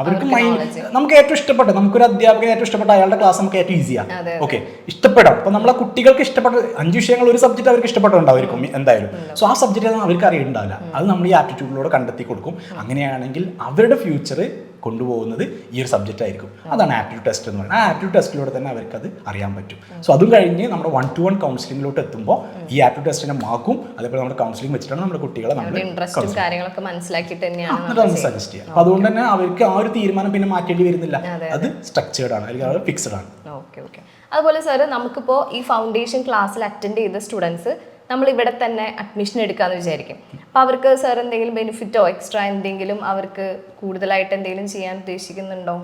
അവർക്ക് മൈൻഡ് നമുക്ക് ഏറ്റവും ഇഷ്ടപ്പെട്ട നമുക്കൊരു അധ്യാപകൻ ഏറ്റവും ഇഷ്ടപ്പെട്ട അയാളുടെ ക്ലാസ് നമുക്ക് ഏറ്റവും ഈസിയാണ് ഓക്കെ ഇഷ്ടപ്പെടാം. അപ്പൊ നമ്മളെ കുട്ടികൾക്ക് ഇഷ്ടപ്പെട്ട അഞ്ച് വിഷയങ്ങൾ ഒരു സബ്ജക്റ്റ് അവർക്ക് ഇഷ്ടപ്പെട്ടുണ്ടായിരിക്കും എന്തായാലും. സോ ആ സബ്ജക്റ്റ് അവർക്ക് അറിയുന്നുണ്ടാവില്ല അത് നമ്മൾ ഈ ആപ്റ്റിറ്റ്യൂഡിലൂടെ കണ്ടെത്തി കൊടുക്കും. അങ്ങനെയാണെങ്കിൽ അവരുടെ ഫ്യൂച്ചർ കൊണ്ടുപോകുന്നത് ഈ ഒരു സബ്ജക്റ്റ് ആയിരിക്കും. അതാണ് ആപ്റ്റിറ്റ്യൂഡ് ടെസ്റ്റ് എന്ന് പറയുന്നത്. ആ ആപ്റ്റിറ്റ്യൂഡ് ടെസ്റ്റിലൂടെ തന്നെ അവർക്ക് അത് അറിയാൻ പറ്റും. സോ അതും കഴിഞ്ഞ് നമ്മുടെ വൺ ടു വൺ കൗൺസിലിംഗിലോട്ട് എത്തുമ്പോൾ ഈ ആപ്റ്റിറ്റ്യൂഡ് ടെസ്റ്റിനെ മാക്കും അതേപോലെ നമ്മുടെ കൗൺസിലിംഗ് വെച്ചിട്ടാണ് നമ്മുടെ കുട്ടികളെ നമ്മൾ കാര്യങ്ങളൊക്കെ മനസ്സിലാക്കിയിട്ട് തന്നെയാണ് സജസ്റ്റ് ചെയ്യാം. അപ്പൊ അതുകൊണ്ട് തന്നെ അവർക്ക് ആ ഒരു തീരുമാനം പിന്നെ മാറ്റേണ്ടി വരുന്നില്ല. അത് സ്ട്രക്ചേർഡ് ആണ്. അല്ലെങ്കിൽ അത് ഫിക്സഡ് ആണ്. Okay okay. അതുപോലെ സാർ നമുക്കിപ്പോൾ ഈ ഫൗണ്ടേഷൻ ക്ലാസ്സിൽ അറ്റൻഡ് ചെയ്ത സ്റ്റുഡൻസ് നമ്മൾ ഇവിടെ തന്നെ അഡ്മിഷൻ എടുക്കാന്ന് വിചാരിക്കും. അപ്പോൾ അവർക്ക് സാർ എന്തെങ്കിലും ബെനിഫിറ്റോ എക്സ്ട്രാ എന്തെങ്കിലും അവർക്ക് കൂടുതലായിട്ട് എന്തെങ്കിലും ചെയ്യാൻ ഉദ്ദേശിക്കുന്നുണ്ടോ?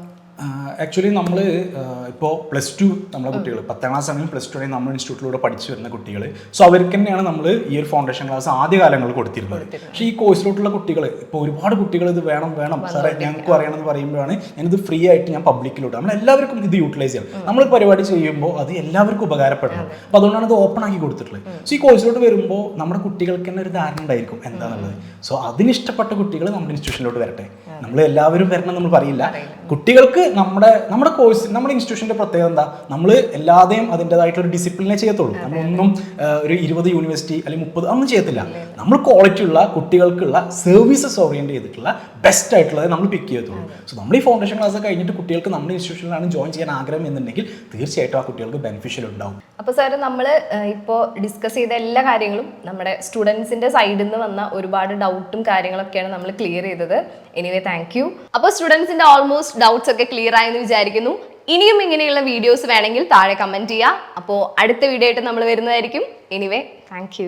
ആക്ച്വലി നമ്മൾ ഇപ്പോൾ പ്ലസ് ടു നമ്മുടെ കുട്ടികൾ പത്താം ക്ലാസ് ആണെങ്കിലും പ്ലസ് ടു ആണെങ്കിൽ നമ്മുടെ ഇൻസ്റ്റിറ്റ്യൂട്ടിലൂടെ പഠിച്ചു വരുന്ന കുട്ടികൾ സോ അവർക്ക് തന്നെയാണ് നമ്മൾ ഈ ഒരു ഫൗണ്ടേഷൻ ക്ലാസ് ആദ്യ കാലങ്ങളിൽ കൊടുത്തിരുന്നത്. പക്ഷേ ഈ കോഴ്സിലോട്ടുള്ള കുട്ടികൾ ഇപ്പോൾ ഒരുപാട് കുട്ടികൾ ഇത് വേണം വേണം. സാറേ ഞങ്ങൾക്ക് അറിയണമെന്ന് പറയുമ്പോഴാണ് ഞാനിത് ഫ്രീ ആയിട്ട് ഞാൻ പബ്ലിക്കിലോട്ട് നമ്മൾ എല്ലാവർക്കും ഇത് യൂട്ടിലൈസ് ചെയ്യണം നമ്മൾ പരിപാടി ചെയ്യുമ്പോൾ അത് എല്ലാവർക്കും ഉപകാരപ്പെടണം അപ്പോൾ അതുകൊണ്ടാണ് ഇത് ഓപ്പൺ ആക്കി കൊടുത്തിട്ടുള്ളത്. സോ ഈ കോഴ്സിലോട്ട് വരുമ്പോൾ നമ്മുടെ കുട്ടികൾക്ക് തന്നെ ഒരു ധാരണ ഉണ്ടായിരിക്കും എന്താണെന്നുള്ളത് സോ അതിനിഷ്ടപ്പെട്ട കുട്ടികൾ നമ്മുടെ ഇൻസ്റ്റിറ്റ്യൂഷനിലോട്ട് വരട്ടെ. നമ്മൾ എല്ലാവരും വരണം നമ്മൾ പറയില്ല. കുട്ടികൾക്ക് നമ്മുടെ നമ്മുടെ കോഴ്സ് നമ്മുടെ ഇൻസ്റ്റിറ്റ്യൂഷന്റെ പ്രത്യേകത എന്താ? നമ്മൾ എല്ലാതെയും അതിന്റെതായിട്ടുള്ള ഒരു ഡിസിപ്ലിനെ ചെയ്യത്തുള്ളൂ നമ്മളൊന്നും ഒരു ഇരുപത് യൂണിവേഴ്സിറ്റി അല്ലെങ്കിൽ മുപ്പത് ഒന്നും ചെയ്യത്തില്ല. നമ്മൾ ക്വാളിറ്റി ഉള്ള കുട്ടികൾക്കുള്ള സർവീസസ് ഓറിയന്റ് ചെയ്തിട്ടുള്ള ബെസ്റ്റ് ആയിട്ടുള്ളത് നമ്മൾ പിക്ക് ചെയ്യത്തുള്ളൂ. സോ നമ്മൾ ഈ ഫൗണ്ടേഷൻ ക്ലാസ് കഴിഞ്ഞിട്ട് കുട്ടികൾക്ക് നമ്മുടെ ഇൻസ്റ്റിറ്റ്യൂഷനിലാണ് ജോയിൻ ചെയ്യാൻ ആഗ്രഹം എന്നുണ്ടെങ്കിൽ തീർച്ചയായിട്ടും ആ കുട്ടികൾക്ക് ബെനിഫിഷ്യൽ ഉണ്ടാവും. അപ്പോൾ സാർ നമ്മൾ ഇപ്പോൾ ഡിസ്കസ് ചെയ്ത എല്ലാ കാര്യങ്ങളും നമ്മുടെ സ്റ്റുഡൻസിന്റെ സൈഡിൽ നിന്ന് വന്ന ഒരുപാട് ഡൗട്ടും കാര്യങ്ങളൊക്കെയാണ് നമ്മൾ ക്ലിയർ ചെയ്തത്. എനിവേ താങ്ക് യു അപ്പോൾ സ്റ്റുഡൻസിന്റെ ഓൾമോസ്റ്റ് ഡൗട്ട്സ് ഒക്കെ ക്ലിയർ ആയെന്ന് വിചാരിക്കുന്നു. ഇനിയും ഇങ്ങനെയുള്ള വീഡിയോസ് വേണമെങ്കിൽ താഴെ കമന്റ് ചെയ്യുക അപ്പോൾ അടുത്ത വീഡിയോ ആയിട്ട് നമ്മൾ വരുന്നതായിരിക്കും. Anyway thank